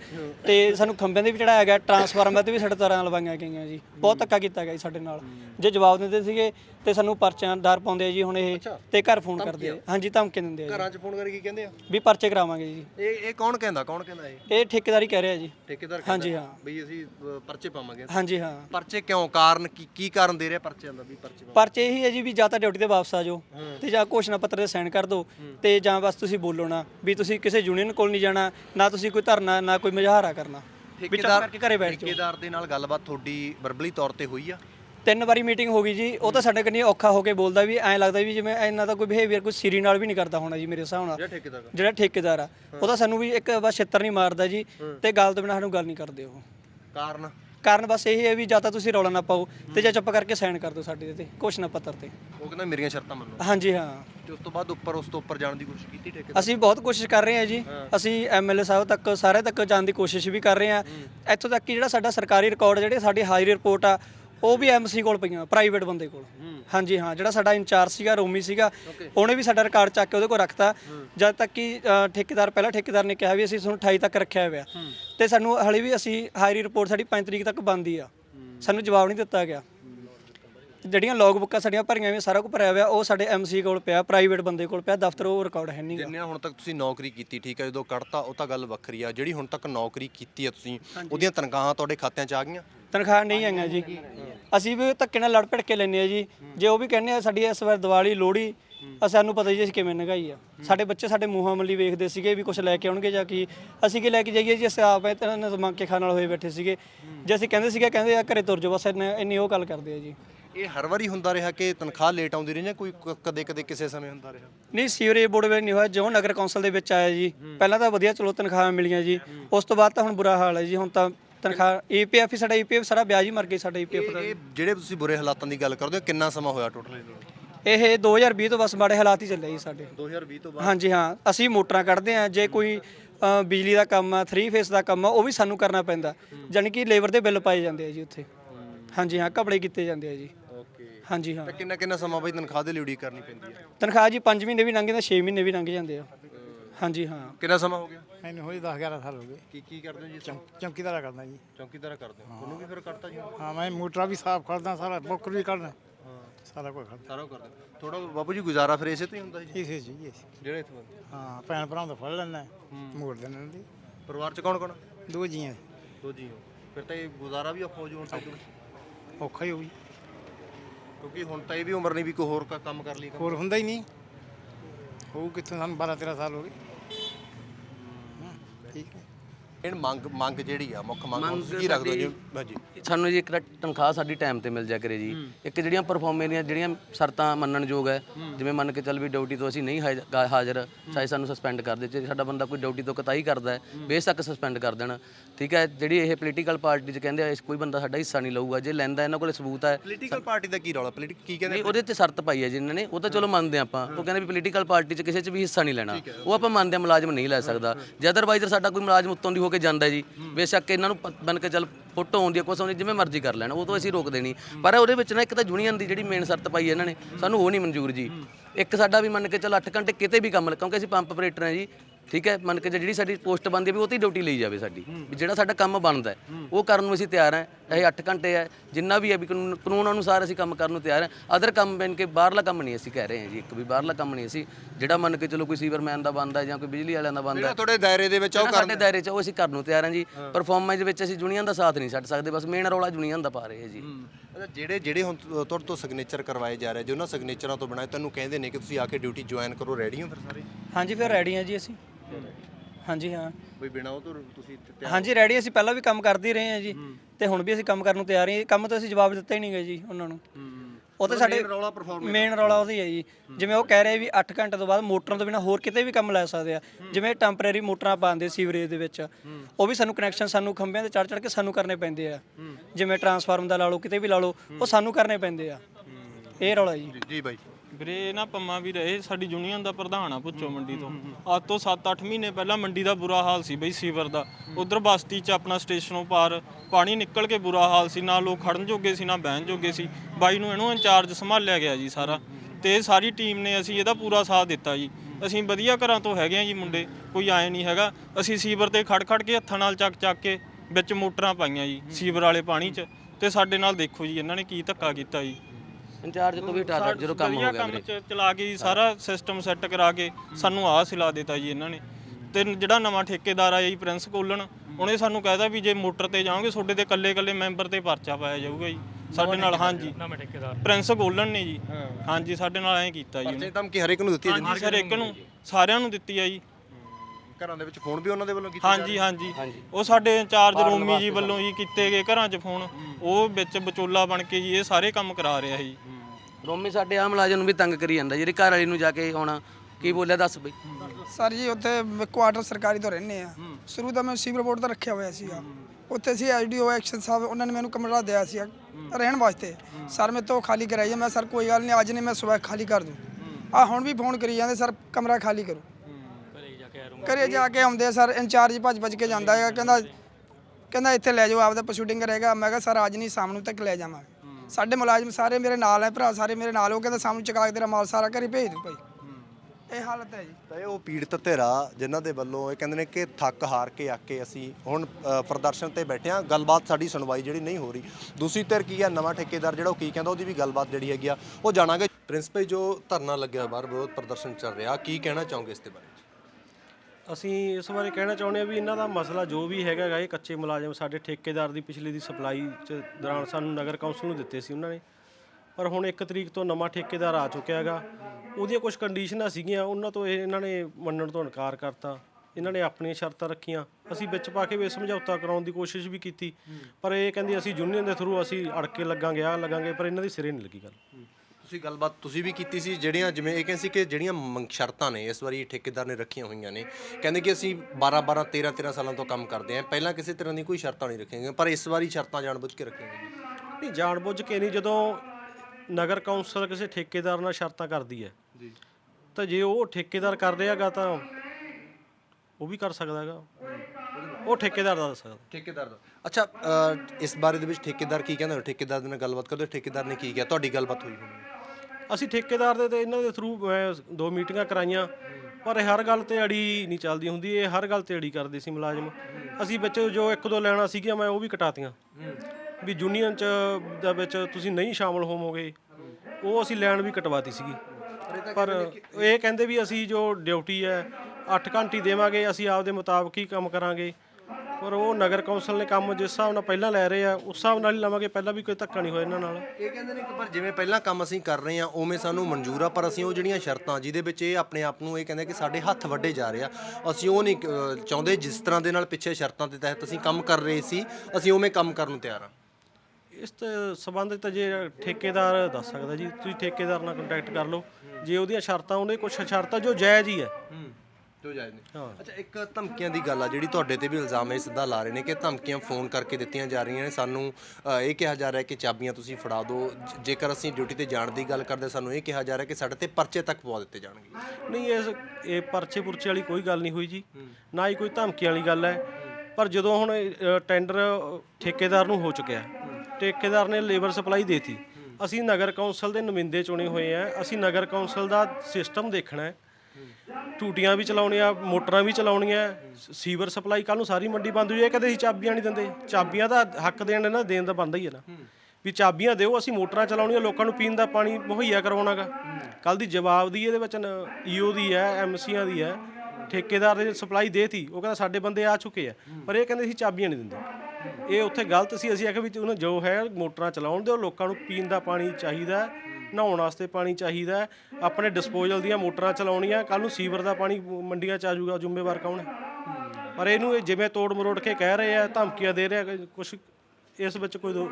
ਤੇ ਸਾਨੂੰ ਖੰਭਿਆਂ ਦੇ ਵੀ ਚੜਾਇਆ ਗਿਆ, ਟਰਾਂਸਫਾਰਮਰ ਤੇ ਵੀ ਸਾਡੇ ਤਾਰਾਂ ਲਵਾਈਆਂ ਗਈਆਂ ਜੀ। ਬਹੁਤ ਧੱਕਾ ਕੀਤਾ ਗਿਆ ਜੀ ਸਾਡੇ ਨਾਲ। ਜੇ ਜਵਾਬ ਦਿੰਦੇ ਸੀਗੇ ਤੇ ਸਾਨੂੰ ਪਰਚਿਆਂ ਡਰ ਪਾਉਂਦੇ ਆ ਜੀ ਹੁਣ ਇਹ ਤੇ ਘਰ ਫੋਨ ਕਰਦੇ ਆ। ਹਾਂਜੀ ਧਮਕੀ ਦਿੰਦੇ ਆ ਜੀ। ਘਰਾਂ 'ਚ ਫੋਨ ਕਰਕੇ ਕੀ ਕਹਿੰਦੇ ਆ? ਵੀ ਪਰਚੇ ਕਰਾਵਾਂਗੇ ਜੀ। ਇਹ ਇਹ ਕੌਣ ਕਹਿੰਦਾ ਕੌਣ ਕਹਿੰਦਾ ਇਹ? ਇਹ ਠੇਕੇਦਾਰੀ ਕਹਿ ਰਿਹਾ ਜੀ। ਠੇਕੇਦਾਰ ਹਾਂਜੀ ਹਾਂ। ਬਈ ਅਸੀਂ ਅ, ਪਰਚੇ ਪਾਵਾਂਗੇ। ਹਾਂਜੀ ਹਾਂ। ਪਰਚੇ ਕਿਉਂ? ਕਾਰਨ ਕੀ ਕੀ ਕਾਰਨ ਦੇ ਰਿਹਾ ਪਰਚਿਆਂ ਦਾ ਵੀ ਪਰਚੇ ਪਰਚੇ ਇਹੀ ਹੈ ਜੀ ਵੀ ਜਾਂ ਤਾਂ ਡਿਊਟੀ ਤੇ ਵਾਪਸ ਆ ਜਾਓ ਤੇ ਜਾਂ ਘੋਸ਼ਣਾ ਪੱਤਰ ਤੇ ਸਾਈਨ ਕਰ ਦਿਓ ਤੇ ਜਾਂ ਬਸ ਤੁਸੀਂ ਬੋਲੋ ਨਾ ਵੀ ਤੁਸੀਂ ਕਿਸੇ ਯੂਨੀਅਨ ਕੋਲ ਨਹੀਂ ਜਾਣਾ ਨਾ ਤੁਸੀਂ ਕੋਈ ਧਰਨਾ ਨਾ ਕੋਈ ਮੁਜ਼ਾਹਰਾ ਕਰਨਾ। ਕਰਕੇ ਘਰੇ ਬੈਠ ਜਾਓ। ਠੇਕੇਦਾਰ ਦੇ ਨਾਲ ਗੱਲਬਾਤ ਤੁਹਾਡੀ ਵਰਬਲੀ ਤੌਰ ਤੇ ਹੋਈ ਆ? ਤਿੰਨ ਵਾਰੀ ਮੀਟਿੰਗ ਹੋ ਗਈ ਜੀ ਉਹ ਤਾਂ ਸਾਡੇ ਕੰਨੀ ਔਖਾ ਹੋ ਕੇ ਬੋਲਦਾ ਵੀ ਐਂ ਲੱਗਦਾ ਵੀ ਜਿਵੇਂ ਇਹਨਾਂ ਦਾ ਕੋਈ ਬਿਹੇਵੀਅਰ ਕੋਈ ਸੀਰੀ ਨਾਲ ਵੀ ਨਹੀਂ ਕਰਦਾ ਹੋਣਾ ਜੀ ਮੇਰੇ ਹਿਸਾਬ ਨਾਲ। ਠੇਕੇਦਾਰ ਜਿਹੜਾ ਠੇਕੇਦਾਰ ਆ ਉਹ ਤਾਂ ਸਾਨੂੰ ਵੀ ਇੱਕ ਬਸ ਛਿੱਤਰ ਨਹੀਂ ਮਾਰਦਾ ਜੀ ਤੇ ਗੱਲ ਤੋਂ ਬਿਨਾਂ ਸਾਨੂੰ ਗੱਲ ਨਹੀਂ ਕਰਦੇ ਉਹ। ਕਾਰਨ? ਕਾਰਨ ਬਸ ਇਹ ਹੈ ਵੀ ਜਾਂ ਤਾਂ ਤੁਸੀਂ ਰੌਲਾ ਨਾ ਪਾਓ ਤੇ ਜਾਂ ਚੁੱਪ ਕਰਕੇ ਸਾਈਨ ਕਰ ਦਿਓ ਸਾਡੇ ਤੇ ਘੋਸ਼ਣਾ ਪੱਤਰ ਤੇ। ਉਹ ਕਹਿੰਦਾ ਮੇਰੀਆਂ ਸ਼ਰਤਾਂ ਮੰਨੋ। ਹਾਂਜੀ ਹਾਂ। ਤੇ ਉਸ ਤੋਂ ਬਾਅਦ ਉੱਪਰ ਉਸ ਤੋਂ ਉੱਪਰ ਜਾਣ ਦੀ ਕੋਸ਼ਿਸ਼ ਕੀਤੀ ਠੇਕੇਦਾਰ? ਅਸੀਂ ਬਹੁਤ ਕੋਸ਼ਿਸ਼ ਕਰ ਰਹੇ ਹਾਂ ਜੀ। ਅਸੀਂ ਐਮਐਲਏ ਸਾਹਿਬ ਤੱਕ ਸਾਰੇ ਤੱਕ ਜਾਣ ਦੀ ਕੋਸ਼ਿਸ਼ ਵੀ ਕਰ ਰਹੇ ਹਾਂ। ਇੱਥੋਂ ਤੱਕ ਕਿ ਜਿਹੜਾ ਸਾਡਾ ਸਰਕਾਰੀ ਰਿਕਾਰਡ ਜਿਹੜੇ ਸਾਡੀ ਹਾਜ਼ਰੀ ਰਿਪੋਰਟ ਆ ਉਹ ਵੀ ਐਮਸੀ ਕੋਲ ਪਈਆਂ ਪ੍ਰਾਈਵੇਟ ਬੰਦੇ ਕੋਲ। ਹਾਂਜੀ ਹਾਂ ਜਿਹੜਾ ਸਾਡਾ ਇੰਚਾਰਜ ਸੀਗਾ ਰੋਮੀ ਸੀਗਾ ਉਹਨੇ ਵੀ ਸਾਡਾ ਰਿਕਾਰਡ ਚੱਕ ਕੇ ਉਹਦੇ ਕੋਲ ਰੱਖਤਾ। ਜਦ ਤੱਕ ਕਿ ਅ, ਠੇਕੇਦਾਰ ਪਹਿਲਾਂ ਠੇਕੇਦਾਰ ਨੇ ਕਿਹਾ ਵੀ ਅਸੀਂ ਤੁਹਾਨੂੰ 28 ਤੱਕ ਰੱਖਿਆ ਹੋਇਆ। ਤੇ ਸਾਨੂੰ ਹਲੇ ਵੀ ਅਸੀਂ ਹਾਜ਼ਰੀ ਰਿਪੋਰਟ ਸਾਡੀ 5 ਤਰੀਕ ਤੱਕ ਬੰਦੀ ਆ। ਸਾਨੂੰ ਜਵਾਬ ਨਹੀਂ ਦਿੱਤਾ ਗਿਆ। ਜਿਹੜੀਆਂ ਲੌਗ ਬੁੱਕਾਂ ਸਾਡੀਆਂ ਭਰੀਆਂ ਹੋਈਆਂ ਸਾਰਾ ਕੁਝ ਭਰਿਆ ਹੋਇਆ ਉਹ ਸਾਡੇ ਐਮਸੀ ਕੋਲ ਪਿਆ ਪ੍ਰਾਈਵੇਟ ਬੰਦੇ ਕੋਲ ਪਿਆ ਦਫ਼ਤਰ ਉਹ ਰਿਕਾਰਡ ਹੈ ਨਹੀਂਗਾ ਜਿੰਨੇ ਹੁਣ ਤੱਕ ਤੁਸੀਂ ਨੌਕਰੀ ਕੀਤੀ ਠੀਕ ਹੈ ਜਦੋਂ ਕੱਢਤਾ ਉਹ ਤਾਂ ਗੱਲ ਵੱਖਰੀ ਆ। ਜਿਹੜੀ ਹੁਣ ਤੱਕ ਨੌਕਰੀ ਕੀਤੀ ਆ ਤੁਸੀਂ ਉਹਦੀਆਂ ਤਨਖਾਹਾਂ ਤੁਹਾਡੇ ਖਾਤਿਆਂ 'ਚ ਆ ਗਈਆਂ? ਤਨਖਾਹ ਨਹੀਂ ਆਈਆਂ ਜੀ। ਅਸੀਂ ਵੀ ਧੱਕੇ ਨਾਲ ਲੜ ਭਿੜ ਕੇ ਲੈਨੇ ਆ ਜੀ। ਜੇ ਉਹ ਵੀ ਕਹਿੰਦੇ ਆ ਸਾਡੀ ਇਸ ਵਾਰ ਦੀਵਾਲੀ ਲੋਹੜੀ ਅ ਸਾਨੂੰ ਪਤਾ ਜੀ ਅਸੀਂ ਕਿਵੇਂ ਨਗਾਈ ਆ। ਸਾਡੇ ਬੱਚੇ ਸਾਡੇ ਮੂੰਹਾਂ ਮੱਲੀ ਵੇਖਦੇ ਸੀਗੇ ਵੀ ਕੁਝ ਲੈ ਕੇ ਆਉਣਗੇ ਜਾਂ ਕੀ। ਅਸੀਂ ਕੀ ਲੈ ਕੇ ਜਾਈਏ ਜੀ? ਅਸੀਂ ਆਪ ਇਹ ਨਾ ਮੰਗ ਕੇ ਖਾਣ ਨਾਲ ਹੋਏ ਬੈਠੇ ਸੀਗੇ। ਜੇ ਅਸੀਂ ਕਹਿੰਦੇ ਸੀਗੇ ਕਹਿੰਦੇ ਆ ਘਰੇ ਤੁਰ ਜਾਓ ਬਸ ਇੰਨੇ- ਇੰਨੀ ਉਹ ਗੱਲ ਕਰਦੇ ਆ ਜੀ। ਇਹ ਹਰ ਵਾਰੀ ਹੁੰਦਾ ਰਿਹਾ ਕਿ ਤਨਖਾਹ ਲੇਟ ਆਉਂਦੀ ਰਹੀ ਜਾਂ ਕੋਈ ਕਦੇ ਕਦੇ ਕਿਸੇ ਸਮੇਂ ਹੁੰਦਾ ਰਿਹਾ? ਨਹੀਂ ਸੀਵਰੇਜ ਬੋਰਡ ਵਿੱਚ ਨਹੀਂ ਹੋਇਆ ਜਿਉਂ ਨਗਰ ਕੌਂਸਲ ਦੇ ਵਿੱਚ ਆਇਆ ਜੀ ਪਹਿਲਾਂ ਤਾਂ ਵਧੀਆ ਚਲੋ ਤਨਖਾਹਾਂ ਮਿਲੀਆਂ ਜੀ ਉਸ ਤੋਂ ਬਾਅਦ ਤਾਂ ਹੁਣ ਬੁਰਾ ਹਾਲ ਹੈ ਜੀ ਹੁਣ ਤਾਂ ਤਨਖਾਹ ਈਪੀਐਫ ਹੀ ਸਾਡਾ ਈਪੀਐਫ ਸਾਰਾ ਵਿਆਜ ਹੀ ਮਰ ਗਈ ਸਾਡਾ ਈਪੀਐਫ ਦਾ। ਇਹ ਜਿਹੜੇ ਤੁਸੀਂ ਬੁਰੇ ਹਾਲਾਤਾਂ ਦੀ ਗੱਲ ਕਰਦੇ ਹੋ ਕਿੰਨਾ ਸਮਾਂ ਹੋਇਆ ਟੋਟਲ ਇਹ 2020 ਤੋਂ ਬਸ ਮਾੜੇ ਹਾਲਾਤ ਹੀ ਚੱਲੇ ਜੀ ਸਾਡੇ। 2020 ਤੋਂ ਹਾਂਜੀ ਹਾਂ ਅਸੀਂ ਮੋਟਰਾਂ ਕੱਢਦੇ ਆ ਜੇ ਕੋਈ ਅ, ਬਿਜਲੀ ਦਾ ਕੰਮ ਆ 3 ਫੇਸ ਦਾ ਕੰਮ ਆ ਉਹ ਵੀ ਸਾਨੂੰ ਕਰਨਾ ਪੈਂਦਾ ਜਾਣੀ ਕਿ ਲੇਬਰ ਦੇ ਬਿੱਲ ਪਾਏ ਜਾਂਦੇ ਆ ਜੀ ਉੱਥੇ। ਹਾਂਜੀ ਹਾਂ ਕਪੜੇ ਕੀਤੇ ਜਾਂਦੇ ਆ ਜੀ। ਹਾਂਜੀ ਹਾਂ। ਤਾਂ ਕਿੰਨਾ ਕਿੰਨਾ ਸਮਾਂ ਬਈ ਤਨਖਾਹ ਦੇ ਲਈ ਉਡੀਕ ਕਰਨੀ ਪੈਂਦੀ ਹੈ? ਤਨਖਾਹ ਜੀ 5 ਮਹੀਨੇ ਵੀ ਲੰਘ ਜਾਂਦੇ 6 ਮਹੀਨੇ ਵੀ ਲੰਘ ਜਾਂਦੇ ਆ। ਹਾਂਜੀ ਹਾਂ। ਕਿੰਨਾ ਸਮਾਂ ਹੋ ਗਿਆ? ਮੈਨੂੰ ਹੋਈ 10 11 ਸਾਲ ਹੋ ਗਏ। ਕੀ ਕੀ ਕਰਦੇ ਹੋ ਜੀ ਚੌਂਕੀਦਾਰਾ ਕਰਦਾ ਜੀ। ਚੌਕੀਦਾਰਾ ਕਰਦੇ ਹੋ। ਤੁਹਾਨੂੰ ਵੀ ਫਿਰ ਕਰਤਾ ਜੀ? ਹਾਂ ਮੈਂ ਮੋਟਰਾਂ ਵੀ ਸਾਫ਼ ਕਰਦਾ ਸਾਰਾ ਬੁੱਕਰ ਵੀ ਕਰਦਾ ਸਾਰਾ ਕੁਝ ਕਰਦਾ। ਸਾਰਾ ਕਰਦੇ। ਥੋੜਾ ਬਾਬੂ ਜੀ ਗੁਜ਼ਾਰਾ ਫਿਰ ਇਸੇ ਤੋਂ ਹੀ ਹੁੰਦਾ ਜੀ? ਇਸੇ ਜੀ ਇਸ ਜਿਹੜੇ ਇੱਥੋਂ ਹਾਂ ਭੈਣ ਭਰਾਵਾਂ ਤੋਂ ਫੜ ਲੈਣਾ ਮੋੜ ਦੇਣਾ ਦੀ ਪਰਿਵਾਰ ਚ ਕੌਣ ਕੌਣ ਦੋ ਜੀਆਂ। ਦੋ ਜੀ ਹੋ ਫਿਰ ਤਾਂ ਇਹ ਗੁਜ਼ਾਰਾ ਵੀ ਔਖਾ ਹੋ ਜੂ ਹੁਣ ਔਖਾ ਹੀ ਹੋਈ ਕਿਉਂਕਿ ਹੁਣ ਤਾਂ ਇਹ ਵੀ ਉਮਰ ਨਹੀਂ ਵੀ ਕੋਈ ਹੋਰ ਕ- ਕੰਮ ਕਰ ਲਈ ਹੋਰ ਹੁੰਦਾ ਹੀ ਨਹੀਂ। ਹੋਊ ਕਿੱਥੋਂ ਸਾਨੂੰ 12 13 ਸਾਲ ਹੋ ਗਏ। ਹਾਂ, ਠੀਕ ਹੈ। ਇਹ ਮੰਗ ਮੰਗ ਜਿਹੜੀ ਆ ਮੁੱਖ ਮੰਗ ਤੁਸੀਂ ਕੀ ਰੱਖਦੇ ਹੋ ਜੀ? ਹਾਂਜੀ। ਸਾਨੂੰ ਜੀ ਇੱਕ ਤਾਂ ਤਨਖਾਹ ਸਾਡੀ ਟਾਈਮ ਤੇ ਮਿਲ ਜਾ ਕਰੇ ਜੀ। ਇੱਕ ਜਿਹੜੀਆਂ ਪਰਫਾਰਮੇ ਦੀਆਂ ਜਿਹੜੀਆਂ ਸ਼ਰਤਾਂ ਮੰਨਣਯੋਗ ਹੈ ਜਿਵੇਂ ਮੰਨ ਕੇ ਚੱਲ ਵੀ ਡਿਊਟੀ ਤੋਂ ਅਸੀਂ ਨਹੀਂ ਹਾਜ਼- ਗਾ- ਹਾਜ਼ਰ ਚਾਹੇ ਸਾਨੂੰ ਸਸਪੈਂਡ ਕਰ ਦੇ ਜੇ ਸਾਡਾ ਬੰਦਾ ਕੋਈ ਡਿਊਟੀ ਤੋਂ ਕਤਾਈ ਕਰਦਾ ਹੈ ਬੇਸ਼ੱਕ ਸਸਪੈਂਡ ਕਰ ਦੇਣ। ਠੀਕ ਹੈ ਜਿਹੜੀ ਇਹ ਪੋਲੀਟੀਕਲ ਪਾਰਟੀ 'ਚ ਕਹਿੰਦੇ ਆ ਇਸ ਕੋਈ ਬੰਦਾ ਸਾਡਾ ਹਿੱਸਾ ਨਹੀਂ ਲਊਗਾ। ਜੇ ਲੈਂਦਾ ਇਹਨਾਂ ਕੋਲੇ ਸਬੂਤ ਹੈ ਪੋਲੀਟੀਕਲ ਪਾਰਟੀ ਦਾ ਕੀ ਰੌਲਾ? ਪੋਲੀਟਿਕ ਕੀ ਕਹਿੰਦੇ ਨਹੀਂ ਉਹਦੇ ਤੇ ਸ਼ਰਤ ਪਾਈ ਹੈ ਜਿਨ੍ਹਾਂ ਨੇ। ਉਹ ਤਾਂ ਚਲੋ ਮੰਨਦੇ ਆਪਾਂ। ਉਹ ਕਹਿੰਦੇ ਵੀ ਪੋਲੀਟੀਕਲ ਪਾਰਟੀ 'ਚ ਕਿਸੇ 'ਚ ਵੀ ਹਿੱਸਾ ਨਹੀਂ ਲੈਣਾ। ਉਹ ਆਪਾਂ ਮੰਨਦੇ ਹਾਂ ਮੁਲਾਜ਼ਮ ਨਹੀਂ ਲੈ ਸਕਦਾ। ਜੇ ਅਦਰਵਾਈਜ਼ਰ ਸਾਡਾ ਕੋਈ ਮੁਲਾਜ਼ਮ ਉੱਤੋਂ ਦੀ ਹੋ ਕੇ ਜਾਂਦਾ ਜੀ। ਬੇਸ਼ੱਕ ਇਹਨਾਂ ਨੂੰ ਪ- ਬਣ ਕੇ ਚੱਲ ਫੋਟੋ ਆਉਂਦੀ ਹੈ ਕੁਛ ਆਉਂਦੀ ਜਿਵੇਂ ਮਰਜ਼ੀ ਕਰ ਲੈਣ, ਉਹ ਤੋਂ ਅਸੀਂ ਰੋਕਦੇ ਨਹੀਂ ਪਰ ਉਹਦੇ ਵਿੱਚ ਨਾ ਇੱਕ ਤਾਂ ਯੂਨੀਅਨ ਦੀ ਜਿਹੜੀ ਮੇਨ ਸ਼ਰਤ ਪਾਈ ਹੈ ਇਹਨਾਂ ਨੇ, ਸਾਨੂੰ ਉਹ ਨਹੀਂ ਮਨਜ਼ੂਰ ਜੀ। ਇੱਕ ਸਾਡਾ ਵੀ ਮੰਨ ਕੇ ਚੱਲ 8 ਘੰਟੇ ਕਿਤੇ ਵੀ ਕੰਮ ਕਿਉਂਕਿ ਅਸੀਂ ਪੰਪ ਆਪਰੇਟਰ ਹਾਂ ਜੀ। ਠੀਕ ਹੈ? ਮੰਨ ਕੇ ਜਿਹੜੀ ਸਾਡੀ ਪੋਸਟ ਬਣਦੀ ਹੈ ਵੀ ਉਹ ਤੇ ਡਿਊਟੀ ਲਈ ਜਾਵੇ ਸਾਡੀ। ਵੀ ਜਿਹੜਾ ਸਾਡਾ ਕੰਮ ਬਣਦਾ ਹੈ, ਉਹ ਕਰਨ ਨੂੰ ਅਸੀਂ ਤਿਆਰ ਹਾਂ। ਇਹ 8 ਘੰਟੇ ਹੈ ਜਿੰਨਾ ਵੀ ਹੈ ਵੀ ਕਾਨੂੰਨ ਕਾਨੂੰਨ ਅਨੁਸਾਰ ਅਸੀਂ ਕੰਮ ਕਰਨ ਨੂੰ ਤਿਆਰ ਹਾਂ। ਅਦਰ ਕੰਮ ਬਣ ਕੇ ਬਾਹਰਲਾ ਕੰਮ ਨਹੀਂ ਅਸੀਂ ਕਹਿ ਰਹੇ ਹਾਂ ਜੀ ਇੱਕ ਵੀ ਬਾਹਰਲਾ ਕੰਮ ਨਹੀਂ ਅਸੀਂ। ਜਿਹੜਾ ਮੰਨ ਕੇ ਚਲੋ ਕੋਈ ਸੀਵਰਮੈਨ ਦਾ ਬਣਦਾ ਹੈ ਜਾਂ ਕੋਈ ਬਿਜਲੀ ਵਾਲਿਆਂ ਦਾ ਬਣਦਾ ਜਿਹੜਾ ਹੈ ਤੁਹਾਡੇ ਦਾਇਰੇ ਦੇ ਵਿੱਚ ਆ ਉਹ ਜਿਹੜਾ ਸਾਡੇ ਦਾਇਰੇ 'ਚ ਉਹ ਅਸੀਂ ਕਰਨ ਨੂੰ ਤਿਆਰ ਹਾਂ ਜੀ। ਪਰਫਾਰਮੈਂਸ ਦੇ ਵਿੱਚ ਅਸੀਂ ਯੂਨੀਅਨ ਦਾ ਸਾਥ ਨਹੀਂ ਛੱਡ ਸਕਦੇ ਬਸ ਮੇਨ ਰੌਲਾ ਯੂਨੀਅਨ ਦਾ ਪਾ ਰਹੇ ਹਾਂ ਜੀ। ਅੱਛਾ ਜਿਹੜੇ ਜਿਹੜੇ ਹੁਣ ਤੁ- ਤੁਹਾਡੇ ਤੋਂ ਸਿਗਨੇਚਰ ਕਰਵਾਏ ਜਾ ਰਹੇ ਜੋ ਉਹਨਾਂ ਸਿਗਨੇਚਰਾਂ ਤੋਂ ਬਿਨਾਂ ਤੁਹਾਨੂੰ ਕਹਿੰਦੇ ਨੇ ਕਿ ਤੁਸੀਂ ਆ ਕੇ ਡਿਊਟੀ ਜੁਆਇਨ ਕਰੋ ਰੈਡੀ ਹੋ ਫਿਰ ਸਾਰੇ? ਹਾਂਜੀ ਫਿਰ ਰੈਡੀ ਆ ਜੀ ਅਸੀਂ। ਹਾਂਜੀ ਹਾਂ। ਬਈ ਬਿਨਾਂ ਉਹ ਤੋਂ ਤੁਸੀਂ ਤਿਆਰ ਹਾਂਜੀ ਰੈਡੀ ਅਸੀਂ ਪਹਿਲਾਂ ਵੀ ਕੰਮ ਕਰਦੇ ਹੀ ਰਹੇ ਹਾਂ ਜੀ। ਤੇ ਹੁਣ ਵੀ ਅਸੀਂ ਕੰਮ ਕਰਨ ਨੂੰ ਤਿਆਰ ਹਾਂ। ਕੰਮ ਤਾਂ ਅਸੀਂ ਜਵਾਬ ਦਿੱਤਾ ਹੀ ਨਹੀਂਗਾ ਜੀ ਉਹਨਾਂ ਨੂੰ। ਉਹ ਤਾਂ ਸਾਡੇ ਰੌਲਾ ਮੇਨ ਰੌਲਾ ਉਹਦੀ ਹੈ ਜੀ। ਜਿਵੇਂ ਉਹ ਕਹਿ ਰਹੇ ਵੀ 8 ਘੰਟੇ ਤੋਂ ਬਾਅਦ ਮੋਟਰਾਂ ਤੋਂ ਬਿਨਾ ਹੋਰ ਕਿਤੇ ਵੀ ਕੰਮ ਲੈ ਸਕਦੇ ਆ। ਜਿਵੇਂ ਟੈਂਪਰੇਰੀ ਮੋਟਰਾਂ ਪਾਉਂਦੇ ਸੀਵਰੇਜ ਦੇ ਵਿੱਚ। ਉਹ ਵੀ ਸਾਨੂੰ ਕਨੈਕਸ਼ਨ ਸਾਨੂੰ ਖੰਭਿਆਂ ਤੇ ਚੜ ਚੜ ਕੇ ਸਾਨੂੰ ਕਰਨੇ ਪੈਂਦੇ ਆ। ਜਿਵੇਂ ਟਰਾਂਸਫਾਰਮ ਦਾ ਲਾ ਲਓ ਕਿਤੇ ਵੀ ਲਾ ਲਓ ਉਹ ਸਾਨੂੰ ਕਰਨੇ ਪੈਂਦੇ ਆ। ਇਹ ਰੌਲਾ ਜੀ ਜੀ ਬਾਈ। ਵੀਰੇ ਇਹ ਨਾ ਪੰਮਾ ਵੀ ਰਹੇ ਸਾਡੀ ਯੂਨੀਅਨ ਦਾ ਪ੍ਰਧਾਨ ਆ ਪੁੱਛੋ ਮੰਡੀ ਤੋਂ। ਅੱਜ ਤੋਂ 7-8 ਮਹੀਨੇ ਪਹਿਲਾਂ ਮੰਡੀ ਦਾ ਬੁਰਾ ਹਾਲ ਸੀ ਬਈ ਸੀਵਰ ਦਾ। ਉਧਰ ਬਸਤੀ 'ਚ ਆਪਣਾ ਸਟੇਸ਼ਨੋਂ ਪਾਰ ਪਾਣੀ ਨਿਕਲ ਕੇ ਬੁਰਾ ਹਾਲ ਸੀ। ਨਾ ਲੋਕ ਖੜਨ ਜੋਗੇ ਸੀ ਨਾ ਬਹਿਣ ਜੋਗੇ ਸੀ। ਬਾਈ ਨੂੰ ਇਹਨੂੰ ਇੰਚਾਰਜ ਸੰਭਾਲਿਆ ਗਿਆ ਜੀ ਸਾਰਾ। ਤੇ ਸਾਰੀ ਟੀਮ ਨੇ ਅਸੀਂ ਇਹਦਾ ਪੂਰਾ ਸਾਥ ਦਿੱਤਾ ਜੀ। ਅਸੀਂ ਵਧੀਆ ਘਰਾਂ ਤੋਂ ਹੈਗੇ ਆ ਜੀ ਮੁੰਡੇ ਕੋਈ ਆਏ ਨਹੀਂ ਹੈਗਾ। ਅਸੀਂ ਸੀਵਰ ਤੇ ਖੜ ਖੜ ਕੇ ਹੱਥਾਂ ਨਾਲ ਚੱਕ ਚੱਕ ਕੇ ਵਿੱਚ ਮੋਟਰਾਂ ਪਾਈਆਂ ਜੀ ਸੀਵਰ ਵਾਲੇ ਪਾਣੀ 'ਚ। ਤੇ ਸਾਡੇ ਨਾਲ ਦੇਖੋ ਜੀ ਇਹਨਾਂ ਨੇ ਕੀ ਧੱਕਾ ਕੀਤਾ ਜੀ। ਇੰਚਾਰਜ ਤੋਂ ਵੀ ਹਟਾਤਾ ਜਦੋਂ ਕੰਮ ਹੋ ਗਿਆ ਕੰਮ ਵੀਰੇ। ਚ ਚਲਾ ਕੇ ਜੀ ਸਾਰਾ ਸਿਸਟਮ ਸੈੱਟ ਕਰਾ ਕੇ ਸਾਨੂੰ ਆਹ ਸਿਲਾ ਦਿੱਤਾ ਜੀ ਇਹਨਾਂ ਨੇ। ਤੇ ਜਿਹੜਾ ਨਵਾਂ ਠੇਕੇਦਾਰ ਆਇਆ ਜੀ ਪ੍ਰਿੰਸ ਕੋਲਣ ਉਹਨੇ ਸਾਨੂੰ ਕਹਿਦਾ ਵੀ ਜੇ ਮੋਟਰ ਤੇ ਜਾਓਗੇ ਤੁਹਾਡੇ ਤੇ ਕੱਲੇ ਕੱਲੇ ਮੈਂਬਰ ਤੇ ਪਰਚਾ ਪਾਇਆ ਜਾਊਗਾ ਜੀ। ਸਾਡੇ ਨਾਲ ਹਾਂਜੀ। ਨਵਾਂ ਠੇਕੇਦਾਰ। ਪ੍ਰਿੰਸ ਗੋਲਣ ਨੇ ਜੀ। ਹਾਂਜੀ ਸਾਡੇ ਨਾਲ ਐਂ ਕੀਤਾ ਜੀ ਉਹਨੇ। ਜੇ ਧਮਕੀ ਹਰ ਇੱਕ ਨੂੰ ਦਿੱਤੀ ਹੈ ਹਾਂਜੀ ਸਰ ਇੱਕ ਨੂੰ ਸਾਰਿਆਂ ਨੂੰ ਦਿੱਤੀ ਆ ਜੀ। ਘਰਾਂ ਦੇ ਵਿੱਚ ਫੋਨ ਵੀ ਉਹਨਾਂ ਦੇ ਵੱਲੋਂ ਕੀਤਾ ਹਾਂਜੀ ਹਾਂਜੀ। ਉਹ ਸਾਡੇ ਇੰਚਾਰਜ ਰੋਮੀ ਜੀ ਵੱਲੋਂ ਜੀ ਕੀਤੇ ਗਏ ਘਰਾਂ 'ਚ ਫੋਨ। ਉਹ ਵਿੱਚ ਵਿਚੋਲਾ ਬਣ ਕੇ ਜੀ ਇਹ ਸਾਰੇ ਕੰਮ ਕਰਾ ਰਿਹਾ ਜੀ। ਰੋਮੀ ਸਾਡੇ ਆ ਮੁਲਾਜ਼ਮ ਨੂੰ ਵੀ ਤੰਗ ਕਰੀ ਜਾਂਦਾ, ਜਿਹੜੀ ਘਰ ਵਾਲੀ ਨੂੰ ਜਾ ਕੇ ਹੁਣ ਕੀ ਬੋਲਿਆ ਦੱਸ ਬਈ। ਸਰ ਜੀ, ਉੱਥੇ ਕੁਆਟਰ ਸਰਕਾਰੀ ਤੋਂ ਰਹਿੰਦੇ ਆ ਸ਼ੁਰੂ ਤੋਂ ਮੈਂ ਸੀਵਰ ਬੋਰਡ ਦਾ ਰੱਖਿਆ ਹੋਇਆ ਸੀਗਾ। ਉੱਥੇ ਸੀ ਐਸਡੀਓ ਐਕਸ਼ਨ ਸਾਹਿਬ, ਉਹਨਾਂ ਨੇ ਮੈਨੂੰ ਕਮਰਾ ਦਿਆ ਸੀ ਰਹਿਣ ਵਾਸਤੇ। ਸਰ ਮੈਂ ਤੋਂ ਖਾਲੀ ਕਰਾਈ ਮੈਂ ਸਰ, ਕੋਈ ਗੱਲ ਨਹੀਂ, ਅੱਜ ਨਹੀਂ ਮੈਂ ਸਵੇਰ ਖਾਲੀ ਕਰ ਦੂੰ। ਆ ਹੁਣ ਵੀ ਫੋਨ ਕਰੀ ਜਾਂਦੇ, ਸਰ, ਕਮਰਾ ਖਾਲੀ ਕਰੋ। ਘਰੇ ਜਾ ਕੇ ਆਉਂਦੇ ਸਰ, ਇੰਚਾਰਜ ਭੱਜ ਭੱਜ ਕੇ ਜਾਂਦਾ ਹੈ ਕਹਿੰਦਾ ਕਹਿੰਦਾ ਇੱਥੇ ਲੈ ਜਾਓ, ਆਪਦਾ ਪਸ਼ੂਟਿੰਗ ਰਹੇਗਾ। ਮੈਂ ਕਿਹਾ, ਸਰ, ਅੱਜ ਨਹੀਂ, ਸ਼ਾਮ ਨੂੰ ਤੱਕ ਲੈ ਜਾਵਾਂਗੇ। ਸਾਡੇ ਮੁਲਾਜ਼ਮ ਸਾਰੇ ਮੇਰੇ ਨਾਲ ਹੈ ਭਰਾ ਸਾਰੇ ਮੇਰੇ ਨਾਲ ਉਹ ਕਹਿੰਦਾ ਸ਼ਾਮ ਨੂੰ ਚਕਾ ਕੇ ਤੇਰਾ ਮਾਲ ਸਾਰਾ ਘਰੇ ਭੇਜ ਦੂੰ ਭਾਈ। ਇਹ ਹਾਲਤ ਹੈ ਜੀ। ਤਾਂ ਇਹ ਉਹ ਪੀੜਤ ਧਿਰਾ ਜਿਨ੍ਹਾਂ ਦੇ ਵੱਲੋਂ ਇਹ ਕਹਿੰਦੇ ਨੇ ਕਿ ਥੱਕ ਹਾਰ ਕੇ ਆਕੇ ਅਸੀਂ ਹੁਣ ਅ, ਪ੍ਰਦਰਸ਼ਨ ਤੇ ਬੈਠੇ ਹਾਂ। ਗੱਲਬਾਤ ਸਾਡੀ ਸੁਣਵਾਈ ਜਿਹੜੀ ਨਹੀਂ ਹੋ ਰਹੀ। ਦੂਸਰੀ ਧਿਰ ਕੀ ਆ ਨਵਾਂ ਠੇਕੇਦਾਰ ਜਿਹੜਾ ਉਹ ਕੀ ਕਹਿੰਦਾ ਉਹਦੀ ਵੀ ਗੱਲਬਾਤ ਜਿਹੜੀ ਹੈਗੀ ਆ ਉਹ ਜਾਣਾਂਗੇ। ਪ੍ਰਿੰਸੀਪਲ ਜੋ ਧਰਨਾ ਲੱਗਿਆ ਬਾਹਰ ਵਿਰੋਧ ਪ੍ਰਦਰਸ਼ਨ ਚੱਲ ਰਿਹਾ ਕੀ ਕਹਿਣਾ ਚਾਹੋਗੇ ਇਸ ਦੇ ਬਾਰੇ? ਅਸੀਂ ਇਸ ਬਾਰੇ ਕਹਿਣਾ ਚਾਹੁੰਦੇ ਹਾਂ ਵੀ ਇਹਨਾਂ ਦਾ ਮਸਲਾ ਜੋ ਵੀ ਹੈਗਾ ਗਾ, ਇਹ ਕੱਚੇ ਮੁਲਾਜ਼ਮ ਸਾਡੇ ਠੇਕੇਦਾਰ ਦੀ ਪਿਛਲੇ ਦੀ ਸਪਲਾਈ ਚ ਦੌਰਾਨ ਸਾਨੂੰ ਨਗਰ ਕੌਂਸਲ ਨੂੰ ਦਿੱਤੇ ਸੀ ਉਹਨਾਂ ਨੇ। ਪਰ ਹੁਣ 1 ਤਰੀਕ ਤੋਂ ਨਵਾਂ ਠੇਕੇਦਾਰ ਆ ਚੁੱਕਿਆ ਹੈਗਾ। ਉਹਦੀਆਂ ਕੁਝ ਕੰਡੀਸ਼ਨਾਂ ਸੀਗੀਆਂ, ਉਹਨਾਂ ਤੋਂ ਇਹ ਇਹਨਾਂ ਨੇ ਮੰਨਣ ਤੋਂ ਇਨਕਾਰ ਕਰਤਾ। ਇਹਨਾਂ ਨੇ ਆਪਣੀਆਂ ਸ਼ਰਤਾਂ ਰੱਖੀਆਂ। ਅਸੀਂ ਵਿੱਚ ਪਾ ਕੇ ਵੀ ਸਮਝੌਤਾ ਕਰਾਉਣ ਦੀ ਕੋਸ਼ਿਸ਼ ਵੀ ਕੀਤੀ। ਪਰ ਇਹ ਕਹਿੰਦੀ ਅਸੀਂ ਯੂਨੀਅਨ ਦੇ ਥਰੂ ਅਸੀਂ ਅੜ ਕੇ ਲੱਗਾਂਗੇ ਆ ਲੱਗਾਂਗੇ, ਪਰ ਇਹਨਾਂ ਦੀ ਸਿਰੇ ਨਹੀਂ ਲੱਗੀ ਗੱਲ। ਤੁਸੀਂ ਗੱਲਬਾਤ ਤੁਸੀਂ ਵੀ ਕੀਤੀ ਸੀ ਜਿਹੜੀਆਂ ਜਿਵੇਂ ਇਹ ਕਹਿੰਦੇ ਸੀ ਕਿ ਜਿਹੜੀਆਂ ਮੰਗ- ਸ਼ਰਤਾਂ ਨੇ ਇਸ ਵਾਰੀ ਠੇਕੇਦਾਰ ਨੇ ਰੱਖੀਆਂ ਹੋਈਆਂ ਨੇ। ਕਹਿੰਦੇ ਕਿ ਅਸੀਂ 12 12 13 13 ਸਾਲਾਂ ਤੋਂ ਕੰਮ ਕਰਦੇ ਆਂ ਪਹਿਲਾਂ ਕਿਸੇ ਤਰ੍ਹਾਂ ਦੀ ਕੋਈ ਸ਼ਰਤਾਂ ਨਹੀਂ ਰੱਖੀਆਂ ਗਈਆਂ ਪਰ ਇਸ ਵਾਰੀ ਸ਼ਰਤਾਂ ਜਾਣਬੁੱਝ ਕੇ ਰੱਖੀਆਂ ਗਈਆਂ। ਨਹੀਂ ਜਾਣਬੁੱਝ ਕੇ ਨਹੀਂ। ਜਦੋਂ ਨਗਰ ਕੌਂਸਲ ਕਿਸੇ ਠੇਕੇਦਾਰ ਨਾਲ ਸ਼ਰਤਾਂ ਕਰਦੀ ਹੈ ਜੀ। ਤਾਂ ਜੇ ਉਹ ਠੇਕੇਦਾਰ ਕਰ ਰਿਹਾਗਾ ਤਾਂ ਉਹ ਵੀ ਕਰ ਸਕਦਾ ਹੈਗਾ। ਉਹ ਠੇਕੇਦਾਰ ਦਾ ਦੱਸ ਸਕਦਾ। ਠੇਕੇਦਾਰ ਦਾ। ਅੱਛਾ ਅ, ਇਸ ਬਾਰੇ ਦੇ ਵਿੱਚ ਠੇਕੇਦਾਰ ਕੀ ਕਹਿੰਦਾ ਠੇਕੇਦਾਰ ਦੇ ਨਾਲ ਗੱਲਬਾਤ ਕਰਦੇ ਹੋ, ਠੇਕੇਦਾਰ ਨੇ ਕੀ ਕਿਹਾ? ਤੁਹਾਡੀ ਗੱਲਬਾਤ ਹੋਈ ਹੋਣੀ ਅਸੀਂ ਠੇਕੇਦਾਰ ਦੇ ਤੇ ਇਹਨਾਂ ਦੇ ਥਰੂ ਦੋ ਮੀਟਿੰਗਾਂ ਕਰਾਈਆਂ ਪਰ ਇਹ ਹਰ ਗੱਲ ਤੇ ਅੜੀ ਨਹੀਂ ਚੱਲਦੀ ਹੁੰਦੀ ਇਹ ਹਰ ਗੱਲ ਤੇ ਅੜੀ ਕਰਦੇ ਸੀ ਮੁਲਾਜ਼ਮ। ਅਸੀਂ ਵਿੱਚ ਜੋ ਇੱਕ ਦੋ ਲੈਣਾ ਸੀਗੀਆਂ ਮੈਂ ਉਹ ਵੀ ਕਟਾਤੀਆਂ। ਵੀ ਯੂਨੀਅਨ ਚ ਦੇ ਵਿੱਚ ਤੁਸੀਂ ਨਹੀਂ ਸ਼ਾਮਲ ਹੋਵੋਗੇ ਉਹ ਅਸੀਂ ਲੈਣ ਵੀ ਕਟਵਾਤੀ ਸੀਗੀ। ਪਰ ਇਹ ਕਹਿੰਦੇ ਵੀ ਅਸੀਂ ਜੋ ਡਿਊਟੀ ਹੈ 8 ਘੰਟੇ ਦੇਵਾਂਗੇ ਅਸੀਂ ਆਪਦੇ ਮੁਤਾਬਕ ਹੀ ਕੰਮ ਕਰਾਂਗੇ। ਪਰ ਉਹ ਨਗਰ ਕੌਂਸਲ ਨੇ ਕੰਮ ਜਿਸ ਹਿਸਾਬ ਨਾਲ ਪਹਿਲਾਂ ਲੈ ਰਹੇ ਆ ਉਸ ਹਿਸਾਬ ਨਾਲ ਹੀ ਲਵਾਂਗੇ ਪਹਿਲਾਂ ਵੀ ਕੋਈ ਧੱਕਾ ਨਹੀਂ ਹੋਇਆ ਇਹਨਾਂ ਨਾਲ। ਇਹ ਕਹਿੰਦੇ ਨੇ ਕਿ ਪਰ ਜਿਵੇਂ ਪਹਿਲਾਂ ਕੰਮ ਅਸੀਂ ਕਰ ਰਹੇ ਹਾਂ ਉਵੇਂ ਸਾਨੂੰ ਮਨਜ਼ੂਰ ਆ ਪਰ ਅਸੀਂ ਉਹ ਜਿਹੜੀਆਂ ਸ਼ਰਤਾਂ ਜਿਹਦੇ ਵਿੱਚ ਇਹ ਆਪਣੇ ਆਪ ਨੂੰ ਇਹ ਕਹਿੰਦੇ ਕਿ ਸਾਡੇ ਹੱਥ ਵੱਡੇ ਜਾ ਰਹੇ ਆ ਅਸੀਂ ਉਹ ਨਹੀਂ ਅ, ਚਾਹੁੰਦੇ ਜਿਸ ਤਰ੍ਹਾਂ ਦੇ ਨਾਲ ਪਿੱਛੇ ਸ਼ਰਤਾਂ ਦੇ ਤਹਿਤ ਅਸੀਂ ਕੰਮ ਕਰ ਰਹੇ ਸੀ ਅਸੀਂ ਉਵੇਂ ਕੰਮ ਕਰਨ ਨੂੰ ਤਿਆਰ ਆ। ਇਸ ਤੇ ਸੰਬੰਧਿਤ ਜੇ ਠੇਕੇਦਾਰ ਦੱਸ ਸਕਦਾ ਜੀ ਤੁਸੀਂ ਠੇਕੇਦਾਰ ਨਾਲ ਕੰਟੈਕਟ ਕਰ ਲਓ। ਜੇ ਉਹਦੀਆਂ ਸ਼ਰਤਾਂ ਉਹਨੇ ਕੁਝ ਸ਼ਰਤਾਂ ਜੋ ਜਾਇਜ਼ ਹੀ ਹੈ। ਜੋ ਜਾਇਜ਼ ਨੇ। ਅੱਛਾ ਇੱਕ ਧਮਕੀਆਂ ਦੀ ਗੱਲ ਆ ਜਿਹੜੀ ਤੁਹਾਡੇ ਤੇ ਵੀ ਇਲਜ਼ਾਮ ਇਹ ਸਿੱਧਾ ਲਾ ਰਹੇ ਨੇ ਕਿ ਧਮਕੀਆਂ ਫੋਨ ਕਰਕੇ ਦਿੱਤੀਆਂ ਜਾ ਰਹੀਆਂ ਨੇ। ਸਾਨੂੰ ਅ, ਇਹ ਕਿਹਾ ਜਾ ਰਿਹਾ ਕਿ ਚਾਬੀਆਂ ਤੁਸੀਂ ਫੜਾ ਦਿਓ। ਜ- ਜੇਕਰ ਅਸੀਂ ਡਿਊਟੀ ਤੇ ਜਾਣ ਦੀ ਗੱਲ ਕਰਦੇ ਸਾਨੂੰ ਇਹ ਕਿਹਾ ਜਾ ਰਿਹਾ ਕਿ ਸਾਡੇ ਤੇ ਪਰਚੇ ਤੱਕ ਪਵਾ ਦਿੱਤੇ ਜਾਣਗੇ। ਨਹੀਂ ਇਸ ਇਹ ਪਰਚੇ ਪੁਰਚੇ ਵਾਲੀ ਕੋਈ ਗੱਲ ਨਹੀਂ ਹੋਈ ਜੀ। ਨਾ ਹੀ ਕੋਈ ਧਮਕੀ ਵਾਲੀ ਗੱਲ ਹੈ। ਪਰ ਜਦੋਂ ਹੁਣ ਅ, ਟੈਂਡਰ ਅ, ਠੇਕੇਦਾਰ ਨੂੰ ਹੋ ਚੁੱਕਿਆ ਠੇਕੇਦਾਰ ਨੇ ਲੇਬਰ ਸਪਲਾਈ ਦੇਤੀ। ਅਸੀਂ ਨਗਰ ਕੌਂਸਲ ਦੇ ਨੁਮਾਇੰਦੇ ਚੁਣੇ ਹੋਏ ਆ ਅਸੀਂ ਨਗਰ ਕੌਂਸਲ ਦਾ ਸਿਸਟਮ ਦੇਖਣਾ ਹੈ। ਟੂਟੀਆਂ ਵੀ ਚਲਾਉਣੀਆਂ ਮੋਟਰਾਂ ਵੀ ਚਲਾਉਣੀਆਂ ਸੀਵਰ ਸਪਲਾਈ ਕੱਲ ਨੂੰ ਸਾਰੀ ਮੰਡੀ ਬੰਦ ਹੋ ਜਾਏ ਕਦੇ ਅਸੀਂ ਚਾਬੀਆਂ ਨਹੀਂ ਦਿੰਦੇ। ਚਾਬੀਆਂ ਦਾ ਹੱਕ ਦੇਣ ਨਾ ਦੇਣ ਦਾ ਬੰਦਾ ਹੀ ਹੈ ਨਾ। ਵੀ ਚਾਬੀਆਂ ਦਿਓ ਅਸੀਂ ਮੋਟਰਾਂ ਚਲਾਉਣੀਆਂ ਲੋਕਾਂ ਨੂੰ ਪੀਣ ਦਾ ਪਾਣੀ ਮੁਹੱਈਆ ਕਰਵਾਉਣਾਗਾ। ਕੱਲ ਦੀ ਜਵਾਬ ਦੀ ਇਹਦੇ ਵਿੱਚ ਈਓ ਦੀ ਹੈ ਐਮਸੀਆਂ ਦੀ ਹੈ ਠੇਕੇਦਾਰ ਨੇ ਸਪਲਾਈ ਦੇਤੀ ਉਹ ਕਹਿੰਦਾ ਸਾਡੇ ਬੰਦੇ ਆ ਚੁੱਕੇ ਆ। ਪਰ ਇਹ ਕਹਿੰਦੇ ਸੀ ਚਾਬੀਆਂ ਨਹੀਂ ਦਿੰਦੇ। ਇਹ ਉੱਥੇ ਗਲਤ ਸੀ ਅਸੀਂ ਆਖਿਆ ਵੀ ਉਹਨੂੰ ਜੋ ਹੈ ਮੋਟਰਾਂ ਚਲਾਉਣ ਦਿਓ ਲੋਕਾਂ ਨੂੰ ਪੀਣ ਦਾ ਪਾਣੀ ਚਾਹੀਦਾ ਨਹਾਉਣ ਵਾਸਤੇ ਪਾਣੀ ਚਾਹੀਦਾ ਹੈ, ਆਪਣੇ ਡਿਸਪੋਜ਼ਲ ਦੀਆਂ ਮੋਟਰਾਂ ਚਲਾਉਣੀਆਂ ਕੱਲ ਨੂੰ ਸੀਵਰ ਦਾ ਪਾਣੀ ਮੰਡੀਆਂ ਚ ਆ ਜਾਊਗਾ ਜ਼ਿੰਮੇਵਾਰ ਕੌਣ ਹੈ? ਪਰ ਇਹਨੂੰ ਇਹ ਜਿਵੇਂ ਤੋੜ ਮਰੋੜ ਕੇ ਕਹਿ ਰਹੇ ਆ ਧਮਕੀਆਂ ਦੇ ਰਹੇ ਆ ਕੁਝ ਇਸ ਵਿੱਚ ਕੋਈ ਦੋ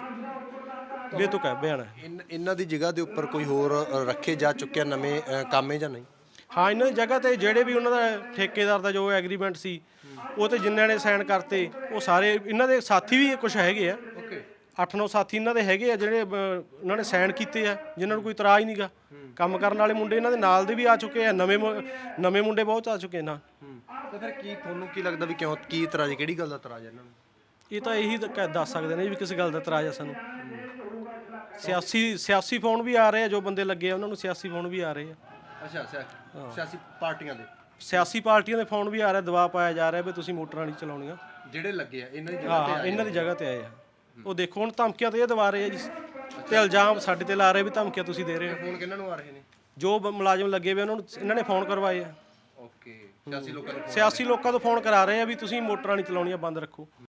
ਬੇਤੁਕ ਹੈ ਬਿਆਨ ਹੈ। ਇਨ- ਇਹਨਾਂ ਦੀ ਜਗ੍ਹਾ ਦੇ ਉੱਪਰ ਕੋਈ ਹੋਰ ਅ, ਰੱਖੇ ਜਾ ਚੁੱਕਿਆ ਨਵੇਂ ਅ, ਕਾਮੇ ਜਾਂ ਨਹੀਂ? ਹਾਂ ਇਹਨਾਂ ਦੀ ਜਗ੍ਹਾ ਤੇ ਜਿਹੜੇ ਵੀ ਉਹਨਾਂ ਦਾ ਠੇਕੇਦਾਰ ਦਾ ਜੋ ਐਗਰੀਮੈਂਟ ਸੀ ਉਹ ਤੇ ਜਿਨ੍ਹਾਂ ਨੇ ਸਾਈਨ ਕਰਤੇ ਉਹ ਸਾਰੇ ਇਹਨਾਂ ਦੇ ਸਾਥੀ ਵੀ ਕੁਝ ਹੈਗੇ ਆ। 8-9 ਸਾਥੀ ਇਹਨਾਂ ਦੇ ਹੈਗੇ ਆ ਜਿਹੜੇ ਅਹ, ਉਹਨਾਂ ਨੇ ਸਾਈਨ ਕੀਤੇ ਆ ਜਿਨ੍ਹਾਂ ਨੂੰ ਕੋਈ ਇਤਰਾਜ਼ ਨਹੀਂਗਾ ਕੰਮ ਕਰਨ ਵਾਲੇ ਮੁੰਡੇ ਇਹਨਾਂ ਦੇ ਨਾਲ ਦੇ ਵੀ ਆ ਚੁੱਕੇ ਆ ਨਵੇਂ ਮੁ- ਨਵੇਂ ਮੁੰਡੇ ਬਹੁਤ ਆ ਚੁੱਕੇ ਨਾ। ਤੇ ਫਿਰ ਕੀ ਤੁਹਾਨੂੰ ਕੀ ਲੱਗਦਾ ਵੀ ਕਿਉਂ ਕੀ ਇਤਰਾਜ਼ ਕਿਹੜੀ ਗੱਲ ਦਾ ਇਤਰਾਜ਼ ਹੈ ਇਹਨਾਂ ਨੂੰ? ਇਹ ਤਾਂ ਇਹੀ ਤਾਂ ਕਹਿ- ਦੱਸ ਸਕਦੇ ਨੇ ਵੀ ਕਿਸ ਗੱਲ ਦਾ ਇਤਰਾਜ਼ ਆ ਸਾਨੂੰ। ਸਿਆਸੀ ਸਿਆਸੀ ਫੋਨ ਵੀ ਆ ਰਹੇ ਆ ਜੋ ਬੰਦੇ ਲੱਗੇ ਆ ਉਹਨਾਂ ਨੂੰ ਸਿਆਸੀ ਫੋਨ ਵੀ ਆ ਰਹੇ ਆ। ਅੱਛਾ ਸਿਆਸੀ ਪਾਰਟੀਆਂ ਦੇ? ਸਿਆਸੀ ਪਾਰਟੀਆਂ ਦੇ ਫੋਨ ਵੀ ਆ ਰਿਹਾ ਦਬਾਅ ਪਾਇਆ ਜਾ ਰਿਹਾ ਵੀ ਤੁਸੀਂ ਮੋਟਰਾਂ ਨਹੀਂ ਚਲਾਉਣੀਆਂ। ਜਿਹੜੇ ਲੱਗੇ ਆ ਇਹਨਾਂ ਦੀ ਹਾਂ ਹਾਂ, ਇਹਨਾਂ ਦੀ ਜਗ੍ਹਾ ਤੇ ਆਏ ਆ। ਉਹ ਦੇਖੋ ਹੁਣ ਧਮਕੀਆਂ ਤੇ ਇਹ ਦਵਾ ਰਹੇ ਆ ਜੀ। ਤੇ ਇਲਜ਼ਾਮ ਸਾਡੇ ਤੇ ਲਾ ਰਹੇ ਵੀ ਧਮਕੀਆਂ ਤੁਸੀਂ ਦੇ ਰਹੇ ਹੋ। ਫੋਨ ਕਿਹਨਾਂ ਨੂੰ ਆ ਰਹੇ ਨੇ? ਜੋ ਬ- ਮੁਲਾਜ਼ਮ ਲੱਗੇ ਹੋਏ ਉਹਨਾਂ ਨੂੰ ਇਹਨਾਂ ਨੇ ਫੋਨ ਕਰਵਾਏ ਆ। ਓਕੇ ਸਿਆਸੀ ਲੋਕਾਂ ਨੂੰ ਸਿਆਸੀ ਲੋਕਾਂ ਤੋਂ ਫੋਨ ਕਰਾ ਰਹੇ ਆ ਵੀ ਤੁਸੀਂ ਮੋਟਰਾਂ ਨਹੀਂ ਚਲਾਉਣੀਆਂ ਬੰਦ ਰੱਖੋ।